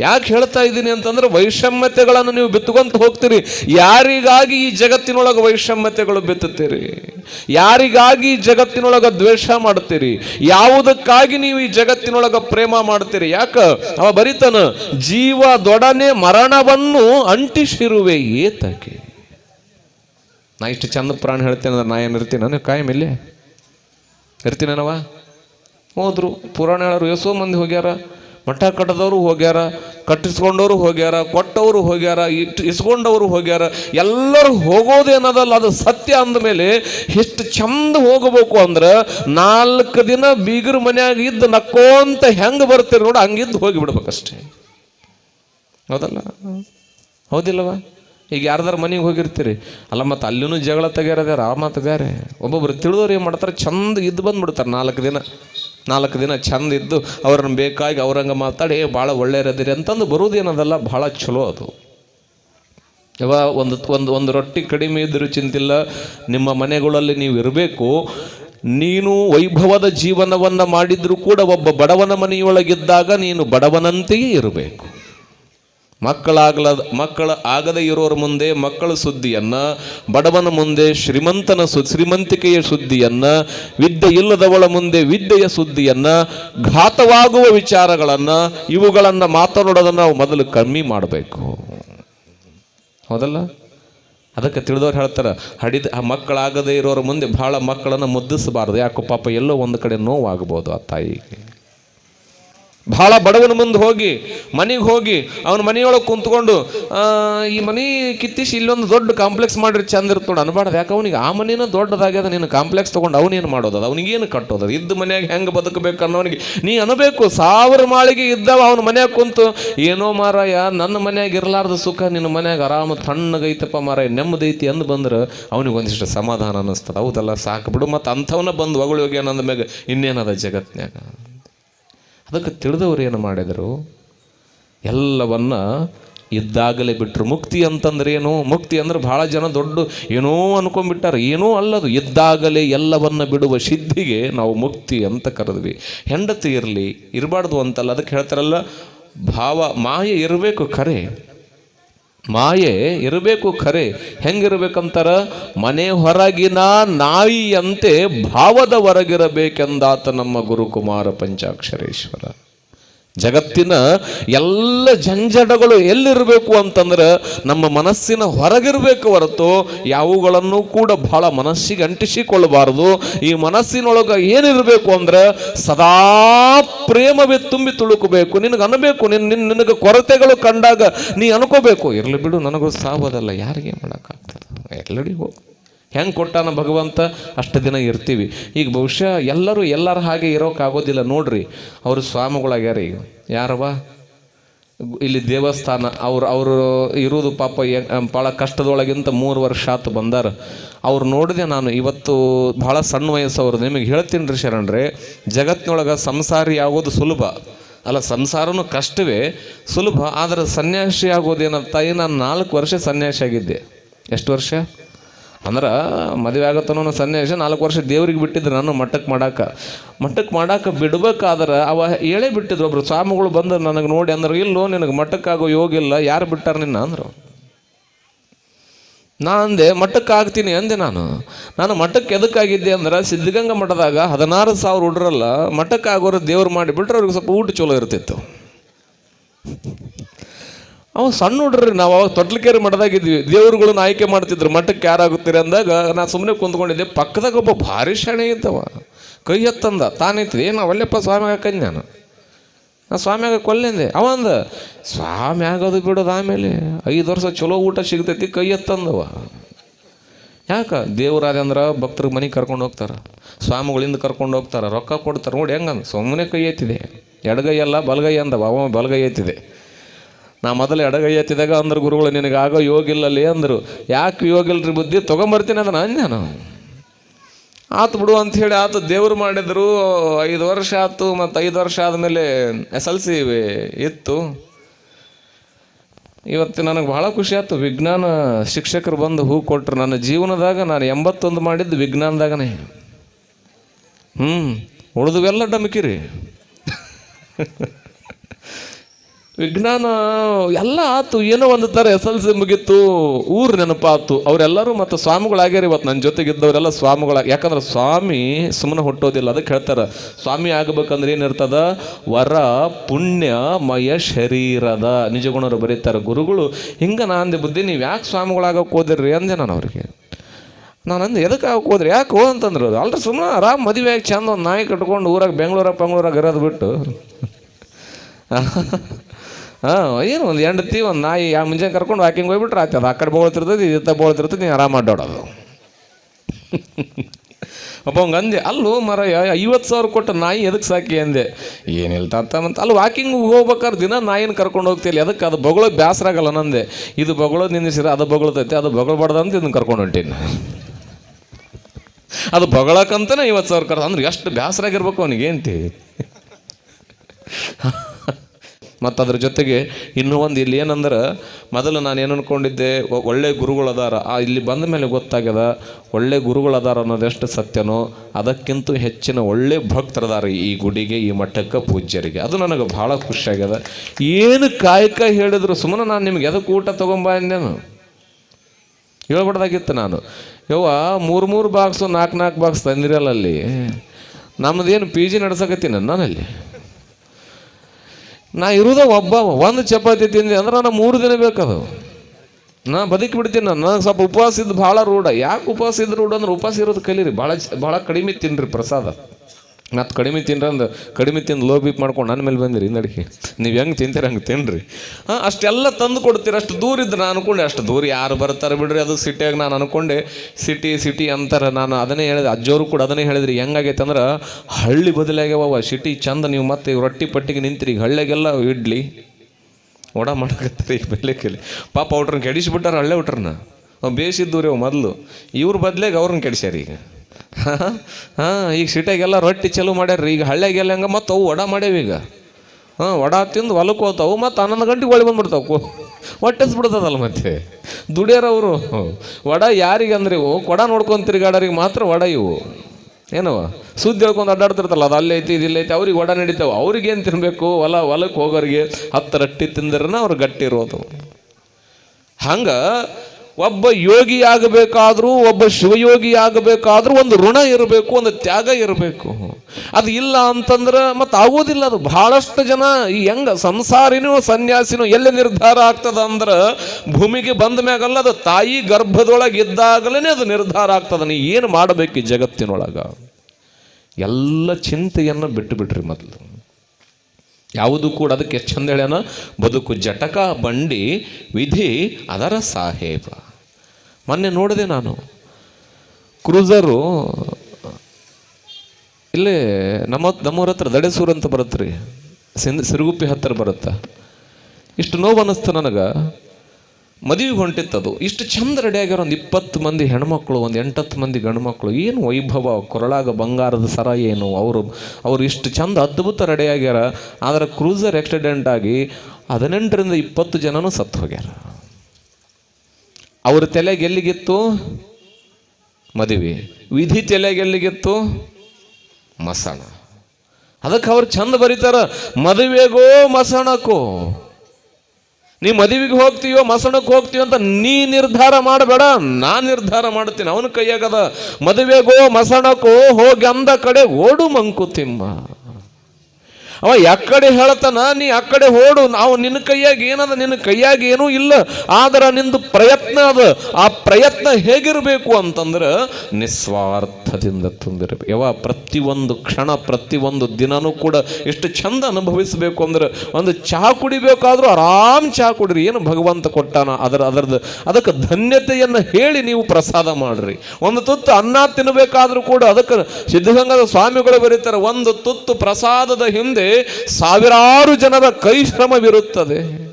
ಯಾಕೆ ಹೇಳ್ತಾ ಇದ್ದೀನಿ ಅಂತಂದ್ರೆ ವೈಷಮ್ಯತೆಗಳನ್ನು ನೀವು ಬಿತ್ತುಕೊಂತ ಹೋಗ್ತೀರಿ. ಯಾರಿಗಾಗಿ ಈ ಜಗತ್ತಿನೊಳಗೆ ವೈಷಮ್ಯತೆಗಳು ಬಿತ್ತುತ್ತೀರಿ? ಯಾರಿಗಾಗಿ ಈ ಜಗತ್ತಿನೊಳಗೆ ದ್ವೇಷ ಮಾಡ್ತೀರಿ ಯಾವುದಕ್ಕಾಗಿ ನೀವು ಈ ಜಗತ್ತಿನೊಳಗೆ ಪ್ರೇಮ ಮಾಡ್ತೀರಿ ಯಾಕ? ಅವ ಬರಿತಾನ ಜೀವದೊಡನೆ ಮರಣವನ್ನು ಅಂಟಿಸಿರುವೆ ಏತಕ್ಕೆ? ನಾ ಇಷ್ಟು ಚಂದ ಪ್ರಾಣ ಹೇಳ್ತೇನೆ ಅಂದ್ರೆ ನಾ ಏನು ಇರ್ತೀನಿ? ನಾನು ಕಾಯಮಿಲ್ಲ ಇರ್ತೀನವ ಹೋದ್ರು. ಪುರಾಣ ಹೇಳೋರು ಎಷ್ಟೋ ಮಂದಿ ಹೋಗ್ಯಾರ. ಮಠ ಕಟ್ಟದವರು ಹೋಗ್ಯಾರ, ಕಟ್ಟಿಸ್ಕೊಂಡವರು ಹೋಗ್ಯಾರ, ಕೊಟ್ಟವರು ಹೋಗ್ಯಾರ, ಇಟ್ಟು ಇಸ್ಕೊಂಡವರು ಹೋಗ್ಯಾರ, ಎಲ್ಲರೂ ಹೋಗೋದೇನದಲ್ಲ ಅದು ಸತ್ಯ ಅಂದಮೇಲೆ ಎಷ್ಟು ಚಂದ ಹೋಗಬೇಕು ಅಂದ್ರೆ ನಾಲ್ಕು ದಿನ ಬೀಗರ ಮನೆಯಾಗ ಇದ್ದು ನಕ್ಕೋಂತ ಹೆಂಗೆ ಬರ್ತೀರಿ ನೋಡಿ, ಹಂಗಿದ್ದು ಹೋಗಿಬಿಡ್ಬೇಕಷ್ಟೇ ಹೌದಲ್ಲ? ಹೌದಿಲ್ಲವ? ಈಗ ಯಾರ್ದಾರ ಮನೆಗೆ ಹೋಗಿರ್ತೀರಿ, ಅಲ್ಲ ಮತ್ತು ಅಲ್ಲಿನೂ ಜಗಳ ತೆಗ್ಯಾರದಾರ ಆ ಮಾತು ಬೇರೆ ಒಬ್ಬೊಬ್ರು ತಿಳಿದವ್ರು ಏನು ಮಾಡ್ತಾರೆ, ಚಂದ ಇದ್ದು ಬಂದ್ಬಿಡ್ತಾರೆ ನಾಲ್ಕು ದಿನ. ನಾಲ್ಕು ದಿನ ಚಂದ ಇದ್ದು ಅವ್ರನ್ನ ಬೇಕಾಗಿ ಅವ್ರಂಗೆ ಮಾತಾಡಿ ಭಾಳ ಒಳ್ಳೆಯರದಿರಿ ಅಂತಂದು ಬರೋದೇನದಲ್ಲ ಭಾಳ ಚಲೋ ಅದು. ಯಾವ ಒಂದು ಒಂದು ಒಂದು ರೊಟ್ಟಿ ಕಡಿಮೆ ಇದ್ದರೂ ಚಿಂತಿಲ್ಲ. ನಿಮ್ಮ ಮನೆಗಳಲ್ಲಿ ನೀವು ಇರಬೇಕು. ನೀನು ವೈಭವದ ಜೀವನವನ್ನು ಮಾಡಿದರೂ ಕೂಡ ಒಬ್ಬ ಬಡವನ ಮನೆಯೊಳಗಿದ್ದಾಗ ನೀನು ಬಡವನಂತೆಯೇ ಇರಬೇಕು. ಮಕ್ಕಳಾಗಲ ಮಕ್ಕಳ ಆಗದೇ ಇರೋರ ಮುಂದೆ ಮಕ್ಕಳ ಸುದ್ದಿಯನ್ನ, ಬಡವನ ಮುಂದೆ ಶ್ರೀಮಂತನ ಸು, ಶ್ರೀಮಂತಿಕೆಯ ಸುದ್ದಿಯನ್ನ ವಿದ್ಯೆ ಇಲ್ಲದವಳ ಮುಂದೆ ವಿದ್ಯೆಯ ಸುದ್ದಿಯನ್ನ, ಘಾತವಾಗುವ ವಿಚಾರಗಳನ್ನು, ಇವುಗಳನ್ನು ಮಾತನಾಡೋದನ್ನು ನಾವು ಮೊದಲು ಕಮ್ಮಿ ಮಾಡಬೇಕು. ಹೌದಲ್ಲ? ಅದಕ್ಕೆ ತಿಳಿದವ್ರು ಹೇಳ್ತಾರೆ, ಹಡಿದ, ಆ ಮಕ್ಕಳಾಗದೇ ಇರೋರ ಮುಂದೆ ಭಾಳ ಮಕ್ಕಳನ್ನು ಮುದ್ದಿಸಬಾರ್ದು. ಯಾಕೋ ಪಾಪ ಎಲ್ಲೋ ಒಂದು ಕಡೆ ನೋವಾಗ್ಬೋದು ಆ ತಾಯಿಗೆ. ಬಹಳ ಬಡವನ ಮುಂದೆ ಹೋಗಿ, ಮನೆಗೆ ಹೋಗಿ, ಅವನ ಮನೆಯೊಳಗೆ ಕುಂತ್ಕೊಂಡು ಈ ಮನೆ ಕಿತ್ತಿಸಿ ಇಲ್ಲೊಂದು ದೊಡ್ಡ ಕಾಂಪ್ಲೆಕ್ಸ್ ಮಾಡಿರಿ ಚಂದ ಇರ್ತೋಡು ಅನ್ಬಾರ್ದು. ಯಾಕೆ ಅವನಿಗೆ ಆ ಮನೇನ ದೊಡ್ಡದಾಗ್ಯದ ನೀನು ಕಾಂಪ್ಲೆಕ್ಸ್ ತೊಗೊಂಡು ಅವನೇನು ಮಾಡೋದದ? ಅವನಿಗೇನು ಕಟ್ಟೋದು ಇದ್ದ ಮನ್ಯಾಗ ಹೆಂಗೆ ಬದುಕಬೇಕು ಅನ್ನೋನಿಗೆ ನೀ ಅನ್ಬೇಕು, ಸಾವಿರ ಮಾಳಿಗೆ ಇದ್ದಾವ ಅವನ ಮನ್ಯಾಗ ಕುಂತು, ಏನೋ ಮಾರಾಯ, ನನ್ನ ಮನ್ಯಾಗ ಇರಲಾರ್ದ ಸುಖ, ನಿನ್ನ ಮನ್ಯಾಗ ಆರಾಮ ತಣ್ಣಗೈತಪ್ಪ ಮಾರಾಯ ನೆಮ್ಮದೈತಿ ಅಂದು ಬಂದ್ರೆ ಅವನಿಗೆ ಒಂದಿಷ್ಟು ಸಮಾಧಾನ ಅನ್ನಿಸ್ತದ. ಹೌದಲ್ಲ, ಸಾಕು ಬಿಡು, ಮತ್ತು ಅಂಥವನ್ನ ಬಂದು ಹೊಗಳು ಹೋಗಿ ಅನ್ನಂದ ಮ್ಯಾಗ ಇನ್ನೇನದ ಜಗತ್ನ್ಯಾಗ? ಅದಕ್ಕೆ ತಿಳಿದವರು ಏನು ಮಾಡಿದರು? ಎಲ್ಲವನ್ನ ಇದ್ದಾಗಲೇ ಬಿಟ್ಟರು ಮುಕ್ತಿ ಅಂತಂದ್ರೆ ಏನು? ಮುಕ್ತಿ ಅಂದ್ರೆ ಭಾಳ ಜನ ದೊಡ್ಡ ಏನೋ ಅನ್ಕೊಂಡ್ಬಿಟ್ಟಾರೆ. ಏನೋ ಅಲ್ಲದು. ಇದ್ದಾಗಲೇ ಎಲ್ಲವನ್ನು ಬಿಡುವ ಸಿದ್ಧಿಗೆ ನಾವು ಮುಕ್ತಿ ಅಂತ ಕರೆದ್ವಿ. ಹೆಂಡತಿ ಇರಲಿ, ಇರಬಾರ್ದು ಅಂತಲ್ಲ. ಅದಕ್ಕೆ ಹೇಳ್ತಾರಲ್ಲ, ಭಾವ, ಮಾಯೆ ಇರಬೇಕು ಖರೆ ಮಾಯೆ ಇರಬೇಕು ಖರೆ. ಹೆಂಗಿರ್ಬೇಕಂತಾರ? ಮನೆ ಹೊರಗಿನ ನಾಯಿಯಂತೆ ಭಾವದ ಹೊರಗಿರಬೇಕೆಂದಾತ ನಮ್ಮ ಗುರುಕುಮಾರ ಪಂಚಾಕ್ಷರೇಶ್ವರ. ಜಗತ್ತಿನ ಎಲ್ಲ ಜಂಜಡಗಳು ಎಲ್ಲಿರಬೇಕು ಅಂತಂದ್ರೆ ನಮ್ಮ ಮನಸ್ಸಿನ ಹೊರಗಿರಬೇಕು ಹೊರತು ಯಾವುಗಳನ್ನು ಕೂಡ ಬಹಳ ಮನಸ್ಸಿಗೆ ಅಂಟಿಸಿಕೊಳ್ಳಬಾರದು. ಈ ಮನಸ್ಸಿನೊಳಗೆ ಏನಿರಬೇಕು ಅಂದ್ರೆ ಸದಾ ಪ್ರೇಮವೇ ತುಂಬಿ ತುಳುಕಬೇಕು. ನಿನಗೆ ಅನ್ನಬೇಕು ನಿನ್ ನಿನ್ ನಿನಗೆ ಕೊರತೆಗಳು ಕಂಡಾಗ ನೀ ಅನ್ಕೋಬೇಕು, ಇರಲಿ ಬಿಡು, ನನಗೂ ಸಾವದಲ್ಲ, ಯಾರಿಗೆ ಮಾಡೋಕ್ಕಾಗ್ತದೆ? ಎಲ್ಲಡಿ ಹೋಗು ಕೊಟ್ಟಾನ ಭಗವಂತ? ಅಷ್ಟು ದಿನ ಇರ್ತೀವಿ. ಈಗ ಬಹುಶಃ ಎಲ್ಲರೂ ಎಲ್ಲರ ಹಾಗೆ ಇರೋಕ್ಕಾಗೋದಿಲ್ಲ ನೋಡ್ರಿ. ಅವರು ಸ್ವಾಮಿಗಳಾಗ್ಯಾರ. ಈಗ ಯಾರವ ಇಲ್ಲಿ ದೇವಸ್ಥಾನ. ಅವ್ರು, ಅವರು ಇರೋದು ಪಾಪ ಭಾಳ ಕಷ್ಟದೊಳಗಿಂತ ಮೂರು ವರ್ಷ ಆತು ಬಂದಾರ. ಅವ್ರು ನೋಡಿದೆ ನಾನು ಇವತ್ತು ಭಾಳ ಸಣ್ಣ ವಯಸ್ಸವ್ರು. ನಿಮಗೆ ಹೇಳ್ತೀನಿ ರೀ ಶರಣ್ರೆ, ಜಗತ್ತಿನೊಳಗೆ ಸಂಸಾರಿ ಆಗೋದು ಸುಲಭ. ಅಲ್ಲ, ಸಂಸಾರನೂ ಕಷ್ಟವೇ ಸುಲಭ, ಆದರೆ ಸನ್ಯಾಸಿ ಆಗೋದೇನಂತ ನಾನು ನಾಲ್ಕು ವರ್ಷ ಸನ್ಯಾಸಿ ಆಗಿದ್ದೆ. ಎಷ್ಟು ವರ್ಷ? ಅಂದ್ರೆ ಮದುವೆ ಆಗತ್ತನೋ ಸನ್ಯಾಸ ನಾಲ್ಕು ವರ್ಷ ದೇವ್ರಿಗೆ ಬಿಟ್ಟಿದ್ರು ನಾನು ಮಟ್ಟಕ್ಕೆ ಮಾಡಾಕ. ಮಟ್ಟಕ್ಕೆ ಮಾಡಾಕ ಬಿಡ್ಬೇಕಾದ್ರೆ ಅವ ಹೇಳೇ ಬಿಟ್ಟಿದ್ರು ಒಬ್ರು. ಸ್ವಾಮಿಗಳು ಬಂದು ನನಗೆ ನೋಡಿ ಅಂದ್ರೆ, ಇಲ್ಲೋ ನಿನಗೆ ಮಟ್ಟಕ್ಕಾಗೋ ಯೋಗ ಇಲ್ಲ, ಯಾರು ಬಿಟ್ಟಾರ ನಿನ್ನ ಅಂದರು. ನಾ ಅಂದೆ ಮಟ್ಟಕ್ಕೆ ಆಗ್ತೀನಿ ಅಂದೆ ನಾನು. ನಾನು ಮಟ್ಟಕ್ಕೆ ಎದಕ್ಕಾಗಿದ್ದೆ ಅಂದ್ರೆ ಸಿದ್ಧಗಂಗಾ ಮಠದಾಗ ಹದಿನಾರು ಸಾವಿರ ಹುಡ್ರಲ್ಲ ಮಟ್ಟಕ್ಕೆ ಆಗೋರು ದೇವ್ರು ಮಾಡಿಬಿಟ್ರೆ ಅವ್ರಿಗೆ ಸ್ವಲ್ಪ ಊಟ ಚಲೋ ಇರ್ತಿತ್ತು. ಅವ ಸಣ್ಣ ಹುಡ್ರಿ ನಾವು ಅವಾಗ ತೊಟ್ಲಕೇರಿ ಮಠದಾಗಿದ್ವಿ. ದೇವ್ರುಗಳನ್ನ ಆಯ್ಕೆ ಮಾಡ್ತಿದ್ರು, ಮಠಕ್ಕೆ ಯಾರಾಗುತ್ತೀರಿ ಅಂದಾಗ ನಾ ಸುಮ್ಮನೆ ಕುಂತ್ಕೊಂಡಿದ್ದೆ. ಪಕ್ಕದಾಗ ಒಬ್ಬ ಭಾರಿ ಶಾಣೆ ಇದ್ದವ. ಕೈ ಎತ್ತಂದ. ತಾನೈತಿ ಏನು ಒಳ್ಳೆಪ್ಪ ಸ್ವಾಮಿ ಹಾಕಂದ್ ನಾನು ನಾ ಸ್ವಾಮಿಯಾಗ ಕೊಲ್ಲೆಂದೆ. ಅವಂದ ಸ್ವಾಮಿ ಆಗೋದು ಬಿಡೋದು ಆಮೇಲೆ. ಐದು ವರ್ಷ ಚಲೋ ಊಟ ಸಿಗ್ತೈತಿ, ಕೈ ಎತ್ತಂದವ. ಯಾಕೆ? ದೇವ್ರಾದ ಅಂದ್ರೆ ಭಕ್ತರಿಗೆ ಮನೆಗೆ ಕರ್ಕೊಂಡು ಹೋಗ್ತಾರೆ. ಸ್ವಾಮಿಗಳಿಂದ ಕರ್ಕೊಂಡು ಹೋಗ್ತಾರೆ. ರೊಕ್ಕ ಕೊಡ್ತಾರೆ. ನೋಡಿ ಹೆಂಗಂದ ಸುಮ್ಮನೆ ಕೈ ಎತ್ತಿದೆ. ಎಡಗೈ ಅಲ್ಲ, ಬಲಗೈ ಅಂದವ. ಅವ ಬಲಗೈ ಎತ್ತಿದೆ. ನಾ ಮೊದಲು ಎಡಗೈ ಎತ್ತಿದಾಗ ಅಂದ್ರೆ ಗುರುಗಳು ನಿನಗೆ ಆಗೋ ಯೋಗ ಇಲ್ಲಲ್ಲಿ ಅಂದರು. ಯಾಕೆ ಯೋಗ ಇಲ್ರಿ ಬುದ್ಧಿ? ತೊಗೊಂಬರ್ತೀನಿ ಅದನ್ನು ಅಂದೆ ನಾನು. ಆತು ಬಿಡು ಅಂತ ಹೇಳಿ ಆತು ದೇವ್ರು ಮಾಡಿದ್ರು, ಐದು ವರ್ಷ ಆತು, ಮತ್ತು ಐದು ವರ್ಷ ಆದಮೇಲೆ ಎಸ್ ಎಲ್ ಸಿ ಇತ್ತು. ಇವತ್ತು ನನಗೆ ಭಾಳ ಖುಷಿ ಆಯ್ತು ವಿಜ್ಞಾನ ಶಿಕ್ಷಕರು ಬಂದು ಹೂ ಕೊಟ್ಟರು ನನ್ನ ಜೀವನದಾಗ ನಾನು ಎಂಬತ್ತೊಂದು ಮಾಡಿದ್ದು ವಿಜ್ಞಾನದಾಗನೇ. ಹ್ಞೂ ಉಳಿದುವೆಲ್ಲ ಡಮಕಿರಿ. ವಿಜ್ಞಾನ, ಎಲ್ಲ ಆತು, ಏನೋ ಒಂದು ಥರ ಎಸ್ ಎಲ್ ಸಿ ಮುಗೀತು, ಊರು ನೆನಪಾತು. ಅವರೆಲ್ಲರೂ ಮತ್ತು ಸ್ವಾಮಿಗಳಾಗ್ಯಾರ ಇವತ್ತು ನನ್ನ ಜೊತೆಗಿದ್ದವರೆಲ್ಲ ಸ್ವಾಮಿಗಳ, ಯಾಕಂದ್ರೆ ಸ್ವಾಮಿ ಸುಮ್ಮನೆ ಹುಟ್ಟೋದಿಲ್ಲ, ಅದಕ್ಕೆ ಹೇಳ್ತಾರೆ, ಸ್ವಾಮಿ ಆಗಬೇಕಂದ್ರೆ ಏನಿರ್ತದ? ವರ ಪುಣ್ಯಮಯ ಶರೀರದ. ನಿಜಗುಣರು ಬರೀತಾರೆ, ಗುರುಗಳು, ಹಿಂಗೆ ನಾ ಅಂದೆ ಬುದ್ಧಿ, ನೀವು ಯಾಕೆ ಸ್ವಾಮಿಗಳಾಗಕ್ಕೆ ಹೋದಿರ್ರಿ ಅಂದೆ ನಾನು ಅವ್ರಿಗೆ. ನಾನು ಅಂದೆ ಎದಕ್ಕೆ ಹೋದ್ರಿ? ಯಾಕೆ ಹೋ ಅಂತಂದ್ರು. ಅಲ್ರಿ ಸುಮ್ಮನೆ ಆರಾಮ್ ಮದುವೆ ಆಗಿ ಚಂದ ಒಂದು ನಾಯಿ ಕಟ್ಕೊಂಡು ಊರಾಗ ಬೆಂಗಳೂರಾಗ ಬೆಂಗಳೂರಾಗ ಇರೋದು ಬಿಟ್ಟು. ಹಾಂ, ಏನು ಒಂದು ಹೆಂಡತಿ ಒಂದು ನಾಯಿ ಯಾವ ಮುಂಜಾನೆ ಕರ್ಕೊಂಡು ವಾಕಿಂಗ್ ಹೋಗ್ಬಿಟ್ರೆ ಆಯ್ತು ಅದು ಆ ಕಡೆ ಬೋಳ್ತಿರ್ತದೆ ಇದು ಬೋಳ್ತಿರ್ತದೆ ನೀನು ಆರಾಮ ಅಡ್ಡಾಡೋದು. ಅಪ್ಪ ಅಂದೆ, ಅಲ್ಲೂ ಮರ ಐವತ್ತು ಸಾವಿರ ಕೊಟ್ಟು ನಾಯಿ ಎದಕ್ಕೆ ಸಾಕಿ? ಅಂದೆ. ಏನಿಲ್ಲ ತಾತ ಅಂತ ಅಲ್ಲಿ ವಾಕಿಂಗ್ ಹೋಗ್ಬೇಕಾದ್ರೆ ದಿನ ನಾಯಿನ ಕರ್ಕೊಂಡು ಹೋಗ್ತಿಲ್ಲ ಅದಕ್ಕೆ ಅದು ಬೊಗಳೋದು ಬೇಸರ ಆಗಲ್ಲ ನಂದೆ. ಇದು ಬೊಗಳೋದು ನಿಂದಿಸಿದ್ರೆ ಅದು ಬೊಗಳತೈತೆ, ಅದು ಬೊಗಳಬಾರ್ದು ಅಂತ ಇದನ್ನು ಕರ್ಕೊಂಡು ಹೊಂಟೀನಿ. ಅದು ಬೊಗಳಕ್ಕಂತನೇ ಐವತ್ತು ಸಾವಿರ ಕರ್ ಅಂದ್ರೆ ಎಷ್ಟು ಬೇಸರ ಆಗಿರ್ಬೇಕು ಅವನಿಗೆ ಮತ್ತು ಅದ್ರ ಜೊತೆಗೆ ಇನ್ನೂ ಒಂದು ಇಲ್ಲಿ ಏನಂದ್ರೆ ಮೊದಲು ನಾನು ಏನು ಅಂದ್ಕೊಂಡಿದ್ದೆ ಒಳ್ಳೆ ಗುರುಗಳದಾರ. ಆ, ಇಲ್ಲಿ ಬಂದ ಮೇಲೆ ಗೊತ್ತಾಗ್ಯದ, ಒಳ್ಳೆ ಗುರುಗಳದಾರ ಅನ್ನೋದು ಎಷ್ಟು ಸತ್ಯನೋ, ಅದಕ್ಕಿಂತ ಹೆಚ್ಚಿನ ಒಳ್ಳೆ ಭಕ್ತರದಾರ ಈ ಗುಡಿಗೆ, ಈ ಮಠಕ್ಕೆ ಪೂಜ್ಯರಿಗೆ. ಅದು ನನಗೆ ಭಾಳ ಖುಷಿಯಾಗ್ಯದ. ಏನು ಕಾಯಕ ಹೇಳಿದ್ರು ಸುಮ್ಮನೆ ನಾನು ನಿಮ್ಗೆ ಎದಕ್ಕೆ ಊಟ ತೊಗೊಂಬ ಅಂದೇನು ಹೇಳ್ಬಾರ್ದಾಗಿತ್ತು ನಾನು. ಯವ್ವ, ಮೂರು ಮೂರು ಬಾಕ್ಸು, ನಾಲ್ಕು ನಾಲ್ಕು ಬಾಕ್ಸ್ ತಂದಿರಲ್ಲ ಅಲ್ಲಿ. ನಮ್ಮದೇನು ಪಿ ಜಿ ನಡ್ಸಕತ್ತೀನಿ ನಾನಲ್ಲಿ ನಾ ಇರೋದು ಒಬ್ಬ, ಒಂದು ಚಪಾತಿ ತಿಂದೆ ಅಂದ್ರೆ ನಾನು ಮೂರು ದಿನ ಬೇಕದು. ನಾ ಬದುಕಿ ಬಿಡ್ತೀನಿ ನಾನು. ನನಗೆ ಸ್ವಲ್ಪ ಉಪವಾಸ ಇದ್ದು ಭಾಳ ರೂಢ. ಯಾಕೆ ಉಪವಾಸ ಇದ್ದು ರೂಢ ಅಂದ್ರೆ ಉಪವಾಸ ಇರೋದು ಕಲೀರಿ. ಭಾಳ ಭಾಳ ಕಡಿಮೆ ತಿನ್ನಿರಿ ಪ್ರಸಾದ. ಮತ್ತು ಕಡಿಮೆ ತಿನ್ರಿ ಅಂದ್ರೆ ಕಡಿಮೆ ತಿಂದು ಲೋ ಬೀಪ್ ಮಾಡ್ಕೊಂಡು ನನ್ನ ಮೇಲೆ ಬಂದಿರಿ ಹಿಂದಡಿಗೆ ನೀವು ಹೆಂಗೆ ತಿಂತೀರಿ ಹಂಗೆ ತಿನ್ನಿರಿ ಹಾಂ, ಅಷ್ಟೆಲ್ಲ ತಂದು ಕೊಡ್ತೀರಿ, ಅಷ್ಟು ದೂರ ಇದ್ರೆ ನಾನು ಅನ್ಕೊಂಡೆ, ಅಷ್ಟು ದೂರ ಯಾರು ಬರ್ತಾರೆ ಬಿಡ್ರಿ ಅದು ಸಿಟಿಯಾಗಿ ನಾನು ಅನ್ಕೊಂಡೆ. ಸಿಟಿ ಸಿಟಿ ಅಂತಾರೆ ನಾನು ಅದನ್ನೇ ಹೇಳಿದೆ, ಅಜ್ಜೋರು ಕೂಡ ಅದನ್ನೇ ಹೇಳಿದ್ರಿ, ಹೆಂಗಾಗೈತೆ ಅಂದ್ರೆ ಹಳ್ಳಿ ಬದಲಾಗ್ಯಾವ ಸಿಟಿ ಚಂದ ನೀವು ಮತ್ತೆ ರೊಟ್ಟಿ ಪಟ್ಟಿಗೆ ನಿಂತಿರಿ ಹಳ್ಳಿಗೆಲ್ಲ ಇಡ್ಲಿ. ಓಡ ಮಾಡಕತ್ತಾರೆ ಈಗ ಬೆಲೆಕೆಲಿ ಪಾಪ ಔಟ್ರನ್ನ ಕೆಡಿಸ್ಬಿಟ್ಟಾರ, ಹಳ್ಳೆ ಔಟ್ರನ್ನ ಅವ್ನು ಬೇಸಿದ್ದು ರೀ ಅವು ಮೊದಲು. ಇವ್ರ ಬದಲಿಗೆ ಅವ್ರನ್ನ ಕೆಡಿಸ್ಯಾರ ಈಗ. ಹಾಂ ಈಗ ಸಿಟಿಯಾಗೆಲ್ಲ ರೊಟ್ಟಿ ಚಲೋ ಮಾಡ್ಯಾರ್ರಿ. ಈಗ ಹಳ್ಳಿಯಾಗೆಲ್ಲ ಹಂಗೆ ಮತ್ತು ಅವು ವಡ ಮಾಡ್ಯಾವೀಗ ಹಾಂ, ವಡ ತಿಂದು ಹೊಲಕ್ಕೆ ಹೋಗ್ತಾವೆ, ಮತ್ತು ಹನ್ನೊಂದು ಗಂಟೆಗೆ ಒಳಗೆ ಬಂದ್ಬಿಡ್ತಾವೆ. ಬಿಡ್ತದಲ್ಲ ಮತ್ತೆ. ದುಡಿಯೋರವರು ವಡ ಯಾರಿಗೆ ಅಂದ್ರೆ ಇವು? ಕೊಡ ನೋಡ್ಕೊಂಡು ತಿರುಗಾಡೋರಿಗೆ ಮಾತ್ರ ವಡ ಇವು. ಏನವ? ಸುದ್ದಿ ಹೇಳ್ಕೊಂಡು ಅಡ್ಡಾಡ್ತಿರ್ತಲ್ಲ ಅದು ಅಲ್ಲೇ ಐತಿ ಐತಿ, ಅವ್ರಿಗೆ ಒಡ ನಡೀತಾವೆ. ಅವ್ರಿಗೇನು ತಿನ್ನಬೇಕು ಹೊಲ ಹೊಲಕ್ಕೆ ಹೋಗೋರಿಗೆ ಹತ್ತು ರೊಟ್ಟಿ ತಿಂದ್ರನ ಅವ್ರು ಗಟ್ಟಿ ಇರೋದು. ಹಂಗ ಒಬ್ಬ ಯೋಗಿ ಆಗಬೇಕಾದ್ರೂ ಒಬ್ಬ ಶಿವಯೋಗಿ ಆಗಬೇಕಾದ್ರೂ ಒಂದು ಋಣ ಇರಬೇಕು, ಒಂದು ತ್ಯಾಗ ಇರಬೇಕು. ಅದು ಇಲ್ಲ ಅಂತಂದ್ರೆ ಮತ್ತೆ ಆಗೋದಿಲ್ಲ ಅದು. ಬಹಳಷ್ಟು ಜನ ಈ ಹೆಂಗ ಸಂಸಾರಿನೂ ಸನ್ಯಾಸಿನೂ ಎಲ್ಲಿ ನಿರ್ಧಾರ ಆಗ್ತದ ಅಂದ್ರೆ ಭೂಮಿಗೆ ಬಂದ ಮ್ಯಾಗಲ್ಲ ಅದು ತಾಯಿ ಗರ್ಭದೊಳಗೆ ಇದ್ದಾಗಲೇ ಅದು ನಿರ್ಧಾರ ಆಗ್ತದ. ನೀ ಏನು ಮಾಡಬೇಕು ಈ ಜಗತ್ತಿನೊಳಗ? ಎಲ್ಲ ಚಿಂತೆಯನ್ನು ಬಿಟ್ಟು ಬಿಟ್ರಿ ಮೊದಲು. ಯಾವುದು ಕೂಡ ಅದಕ್ಕೆ ಎಷ್ಟು ಚಂದ ಹೇಳ್ಯಾನ? ಬದುಕು ಜಟಕ, ಬಂಡಿ, ವಿಧಿ, ಅದರ ಸಾಹೇಬ. ಮೊನ್ನೆ ನೋಡಿದೆ ನಾನು. ಕ್ರೂಸರು, ಇಲ್ಲೇ ನಮ್ಮ, ನಮ್ಮೂರ ಹತ್ರ ದಡೆಸೂರು ಅಂತ ಬರುತ್ತೆ ರೀ. ಸಿಂಧ ಸಿರುಗುಪ್ಪಿ ಹತ್ತಿರ ಬರುತ್ತೆ. ಇಷ್ಟು ನೋವು ಅನ್ನಿಸ್ತು ನನಗೆ. ಮದ್ವಿಗೆ ಹೊಂಟಿತ್ತು ಅದು ಇಷ್ಟು ಚಂದ ರೆಡಿ ಆಗ್ಯಾರ ಒಂದು ಇಪ್ಪತ್ತು ಮಂದಿ ಹೆಣ್ಮಕ್ಳು, ಒಂದು ಎಂಟತ್ತು ಮಂದಿ ಗಂಡು ಮಕ್ಕಳು ಏನು ವೈಭವ, ಕೊರಳಾಗ ಬಂಗಾರದ ಸರ ಏನು? ಅವರು, ಅವ್ರು ಇಷ್ಟು ಚಂದ ಅದ್ಭುತ ರೆಡಿ ಆಗ್ಯಾರ. ಆದರೆ ಕ್ರೂಸರ್ ಆಕ್ಸಿಡೆಂಟ್ ಆಗಿ ಹದಿನೆಂಟರಿಂದ ಇಪ್ಪತ್ತು ಜನನೂ ಸತ್ತು ಹೋಗ್ಯಾರ. ಅವ್ರ ತಲೆಗೆ ಎಲ್ಲಿಗಿತ್ತು? ಮದುವೆ. ವಿಧಿ ತಲೆಗೆ ಎಲ್ಲಿಗಿತ್ತು? ಮಸಣ. ಅದಕ್ಕೆ ಅವ್ರು ಚಂದ ಬರೀತಾರ, ಮದುವೆಗೋ ಮಸಣಕ್ಕೋ. ನೀ ಮದುವೆಗೆ ಹೋಗ್ತೀಯೋ, ಮಸಣಕ್ಕೆ ಹೋಗ್ತೀಯೋ ಅಂತ ನೀ ನಿರ್ಧಾರ ಮಾಡಬೇಡ, ನಾ ನಿರ್ಧಾರ ಮಾಡ್ತೀನಿ. ಅವನ ಕೈಯಾಗದ, ಮದುವೆಗೋ ಮಸಣಕ್ಕೋ ಹೋಗಿ ಅಂದ ಕಡೆ ಓಡು ಮಂಕುತಿಮ್ಮ. ಅವ ಯಾಕಡೆ ಹೇಳ್ತಾನ, ನೀ ಆ ಕಡೆ ಓಡು, ನಾವು ನಿನ್ನ ಕೈಯಾಗ ಏನದ, ನಿನ್ನ ಕೈಯಾಗ ಏನೂ ಇಲ್ಲ, ಆದ್ರೆ ನಿಂದು ಪ್ರಯತ್ನ ಅದ. ಆ ಪ್ರಯತ್ನ ಹೇಗಿರಬೇಕು ಅಂತಂದ್ರೆ ನಿಸ್ವಾರ್ಥದಿಂದ ತುಂಬಿರಬೇಕು. ಯಾವ ಪ್ರತಿಯೊಂದು ಕ್ಷಣ, ಪ್ರತಿಯೊಂದು ದಿನನೂ ಕೂಡ ಎಷ್ಟು ಚಂದ ಅನುಭವಿಸಬೇಕು ಅಂದ್ರೆ ಒಂದು ಚಹಾ ಕುಡಿಬೇಕಾದರೂ ಆರಾಮ್ ಚಹಾ ಕುಡಿರಿ. ಏನು ಭಗವಂತ ಕೊಟ್ಟಾನ? ಅದರ, ಅದರದ್ದು, ಅದಕ್ಕೆ ಧನ್ಯತೆಯನ್ನು ಹೇಳಿ ನೀವು ಪ್ರಸಾದ ಮಾಡ್ರಿ. ಒಂದು ತುತ್ತು ಅನ್ನ ತಿನ್ನಬೇಕಾದ್ರೂ ಕೂಡ ಅದಕ್ಕೆ ಸಿದ್ಧಗಂಗದ ಸ್ವಾಮಿಗಳು ಬರೀತಾರೆ, ಒಂದು ತುತ್ತು ಪ್ರಸಾದದ ಹಿಂದೆ ಸಾವಿರಾರು ಜನರ ಕೈ ಶ್ರಮವಿರುತ್ತದೆ.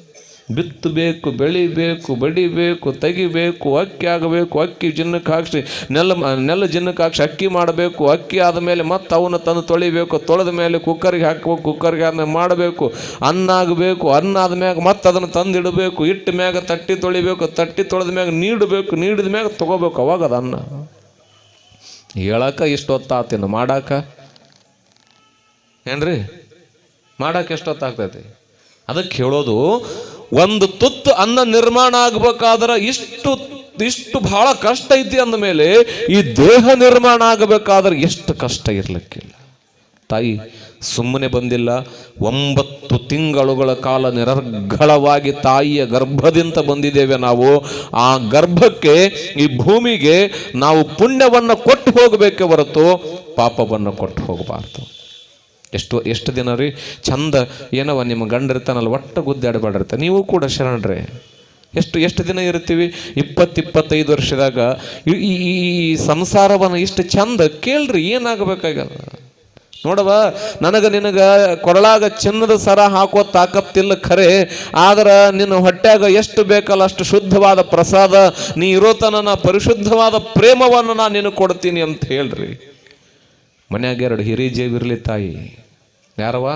ಬಿತ್ತಬೇಕು, ಬೆಳಿಬೇಕು, ಬಡಿಬೇಕು, ತೆಗಿಬೇಕು, ಅಕ್ಕಿ ಆಗಬೇಕು, ಅಕ್ಕಿ ಜಿನ್ನಕ್ಕೆ ಹಾಕ್ಸಿ, ನೆಲ ನೆಲ ಜಿನ್ನಕ್ಕೆ ಹಾಕ್ಸಿ, ಅಕ್ಕಿ ಮಾಡಬೇಕು, ಅಕ್ಕಿ ಆದ ಮೇಲೆ ಮತ್ತೆ ಅವನ್ನ ತಂದು ತೊಳಿಬೇಕು, ತೊಳೆದ ಮೇಲೆ ಕುಕ್ಕರ್ಗೆ ಹಾಕಬೇಕು, ಕುಕ್ಕರ್ಗೆ ಅದನ್ನ ಮಾಡಬೇಕು, ಅನ್ನ ಆಗಬೇಕು, ಅನ್ನ ಆದ ಮ್ಯಾಗ ಮತ್ತೆ ಅದನ್ನು ತಂದಿಡಬೇಕು, ಇಟ್ಟ ಮ್ಯಾಗ ತಟ್ಟಿ ತೊಳಿಬೇಕು, ತಟ್ಟಿ ತೊಳೆದ ಮ್ಯಾಗ ನೀಡಬೇಕು, ನೀಡಿದ ಮ್ಯಾಗ ತೊಗೋಬೇಕು, ಅವಾಗ ಅದು ಅನ್ನ. ಹೇಳಕ್ಕ ಇಷ್ಟು ಹೊತ್ತಾತಿನ ಮಾಡಾಕ? ಏನ್ರಿ? ಮಾಡಕ್ಕೆ ಎಷ್ಟೊತ್ತಾಗ್ತೈತಿ ಅದಕ್ಕೆ ಹೇಳೋದು ಒಂದು ತುತ್ತು ಅನ್ನ ನಿರ್ಮಾಣ ಆಗ್ಬೇಕಾದ್ರೆ ಇಷ್ಟು ಇಷ್ಟು ಬಹಳ ಕಷ್ಟ ಐತಿ ಅಂದ ಮೇಲೆ ಈ ದೇಹ ನಿರ್ಮಾಣ ಆಗಬೇಕಾದ್ರೆ ಎಷ್ಟು ಕಷ್ಟ ಇರ್ಲಿಕ್ಕಿಲ್ಲ. ತಾಯಿ, ಸುಮ್ಮನೆ ಬಂದಿಲ್ಲ. ಒಂಬತ್ತು ತಿಂಗಳುಗಳ ಕಾಲ ನಿರರ್ಗಳವಾಗಿ ತಾಯಿಯ ಗರ್ಭದಿಂದ ಬಂದಿದ್ದೇವೆ ನಾವು. ಆ ಗರ್ಭಕ್ಕೆ, ಈ ಭೂಮಿಗೆ ನಾವು ಪುಣ್ಯವನ್ನು ಕೊಟ್ಟು ಹೋಗಬೇಕೆ ಹೊರತು ಪಾಪವನ್ನು ಕೊಟ್ಟು ಹೋಗಬಾರ್ದು. ಎಷ್ಟು ಎಷ್ಟು ದಿನ ರೀ? ಚಂದ ಏನವ ನಿಮ್ಮ ಗಂಡ ಇರ್ತಾನಲ್ಲ ಒಟ್ಟು ಗುದ್ದಾಡಬೇಡಿರ್ತ ನೀವು ಕೂಡ ಶರಣರೇ. ಎಷ್ಟು ಎಷ್ಟು ದಿನ ಇರ್ತೀವಿ ಇಪ್ಪತ್ತಿಪ್ಪತ್ತೈದು ವರ್ಷದಾಗ ಈ- ಈ ಸಂಸಾರವನ್ನು ಇಷ್ಟು ಚಂದ ಕೇಳ್ರಿ ಏನಾಗಬೇಕಾಗಲ್ಲ ನೋಡವ ನನಗೆ ನಿನಗ ಕೊರಳಾಗ ಚಿನ್ನದ ಸರ ಹಾಕೋ ತಾಕತ್ತಿಲ್ಲ ಖರೆ, ಆದ್ರೆ ನಿನ್ನ ಹೊಟ್ಯಾಗ ಎಷ್ಟು ಬೇಕಲ್ಲ ಅಷ್ಟು ಶುದ್ಧವಾದ ಪ್ರಸಾದ, ನೀ ಇರೋ ತನ ಪರಿಶುದ್ಧವಾದ ಪ್ರೇಮವನ್ನು ನಾನು ನಿನಗೆ ಕೊಡ್ತೀನಿ ಅಂತ ಹೇಳ್ರಿ. ಮನ್ಯಾಗ ಎರಡು ಹಿರಿ ಜೇವಿರ್ಲಿ ತಾಯಿ. ಯಾರವ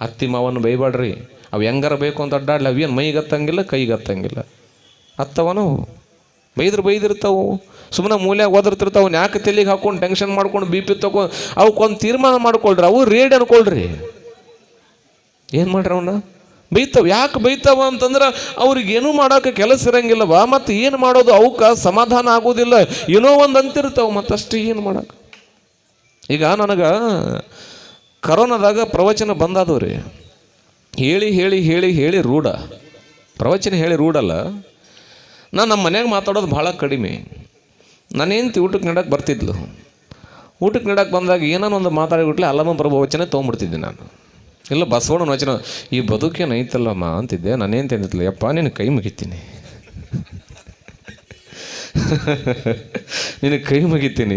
ಅತ್ತಿ ಮಾವನ್ನು ಬೈಬೇಡ್ರಿ ಅವು ಹೆಂಗಾರ ಬೇಕು ಅಂತ ಅಡ್ಡಾಡ್ಲಿ ಅವೇನು ಮೈಗೆ ಹತ್ತಂಗಿಲ್ಲ ಕೈಗೆ ಹತ್ತಂಗಿಲ್ಲ ಹತ್ತವನು ಬೈದ್ರೆ ಬೈದಿರ್ತಾವು. ಸುಮ್ಮನೆ ಮೂಲ್ಯಾಗ ಓದಿರ್ತಿರ್ತಾವೆ ಯಾಕೆ ತಲೆಗೆ ಹಾಕೊಂಡು ಟೆನ್ಷನ್ ಮಾಡ್ಕೊಂಡು ಬಿ ಪಿ ತಗೊ ಅವಕ್ಕೊಂದು ತೀರ್ಮಾನ ಮಾಡ್ಕೊಳ್ರಿ. ಅವು ರೇಡ್ ಅನ್ಕೊಳ್ರಿ. ಏನು ಮಾಡ್ರಿ ಅವನ್ನ ಬೈತಾವ. ಯಾಕೆ ಬೈತಾವ ಅಂತಂದ್ರೆ ಅವ್ರಿಗೆ ಏನೂ ಮಾಡೋಕೆ ಕೆಲಸ ಇರಂಗಿಲ್ಲವ ಮತ್ತು ಏನು ಮಾಡೋದು ಅವಕ್ಕೆ ಸಮಾಧಾನ ಆಗೋದಿಲ್ಲ. ಏನೋ ಒಂದು ಅಂತಿರ್ತಾವೆ ಮತ್ತಷ್ಟು ಏನು ಮಾಡೋಕೆ? ಈಗ ನನಗೆ ಕರೋನಾದಾಗ ಪ್ರವಚನ ಬಂದಾದವು ರೀ ಹೇಳಿ ಹೇಳಿ ಹೇಳಿ ಹೇಳಿ ರೂಢ. ಪ್ರವಚನ ಹೇಳಿ ರೂಢಲ್ಲ. ನಾನು ನಮ್ಮ ಮನ್ಯಾಗ ಮಾತಾಡೋದು ಭಾಳ ಕಡಿಮೆ. ನಾನೇಂತಿ ಊಟಕ್ಕೆ ನಡಕ್ಕೆ ಬರ್ತಿದ್ಲು. ಊಟಕ್ಕೆ ನೆಡಕ್ಕೆ ಬಂದಾಗ ಏನೋ ಒಂದು ಮಾತಾಡಿಬಿಟ್ಲೆ ಅಲ್ಲಮ್ಮ ಪ್ರಭು ವಚನ ತೊಗೊಂಬಿಡ್ತಿದ್ದೆ ನಾನು. ಇಲ್ಲ ಬಸವಣ್ಣನ ವಚನ, ಈ ಬದುಕೇನು ಐತಲ್ಲಮ್ಮ ಅಂತಿದ್ದೆ. ನಾನೇನು ತಿಂದಿದ್ಲು ಯಪ್ಪ, ನಿನ್ನ ಕೈ ಮುಗಿತೀನಿ. ನಿನಗೆ ಕೈ ಮುಗಿತೀನಿ,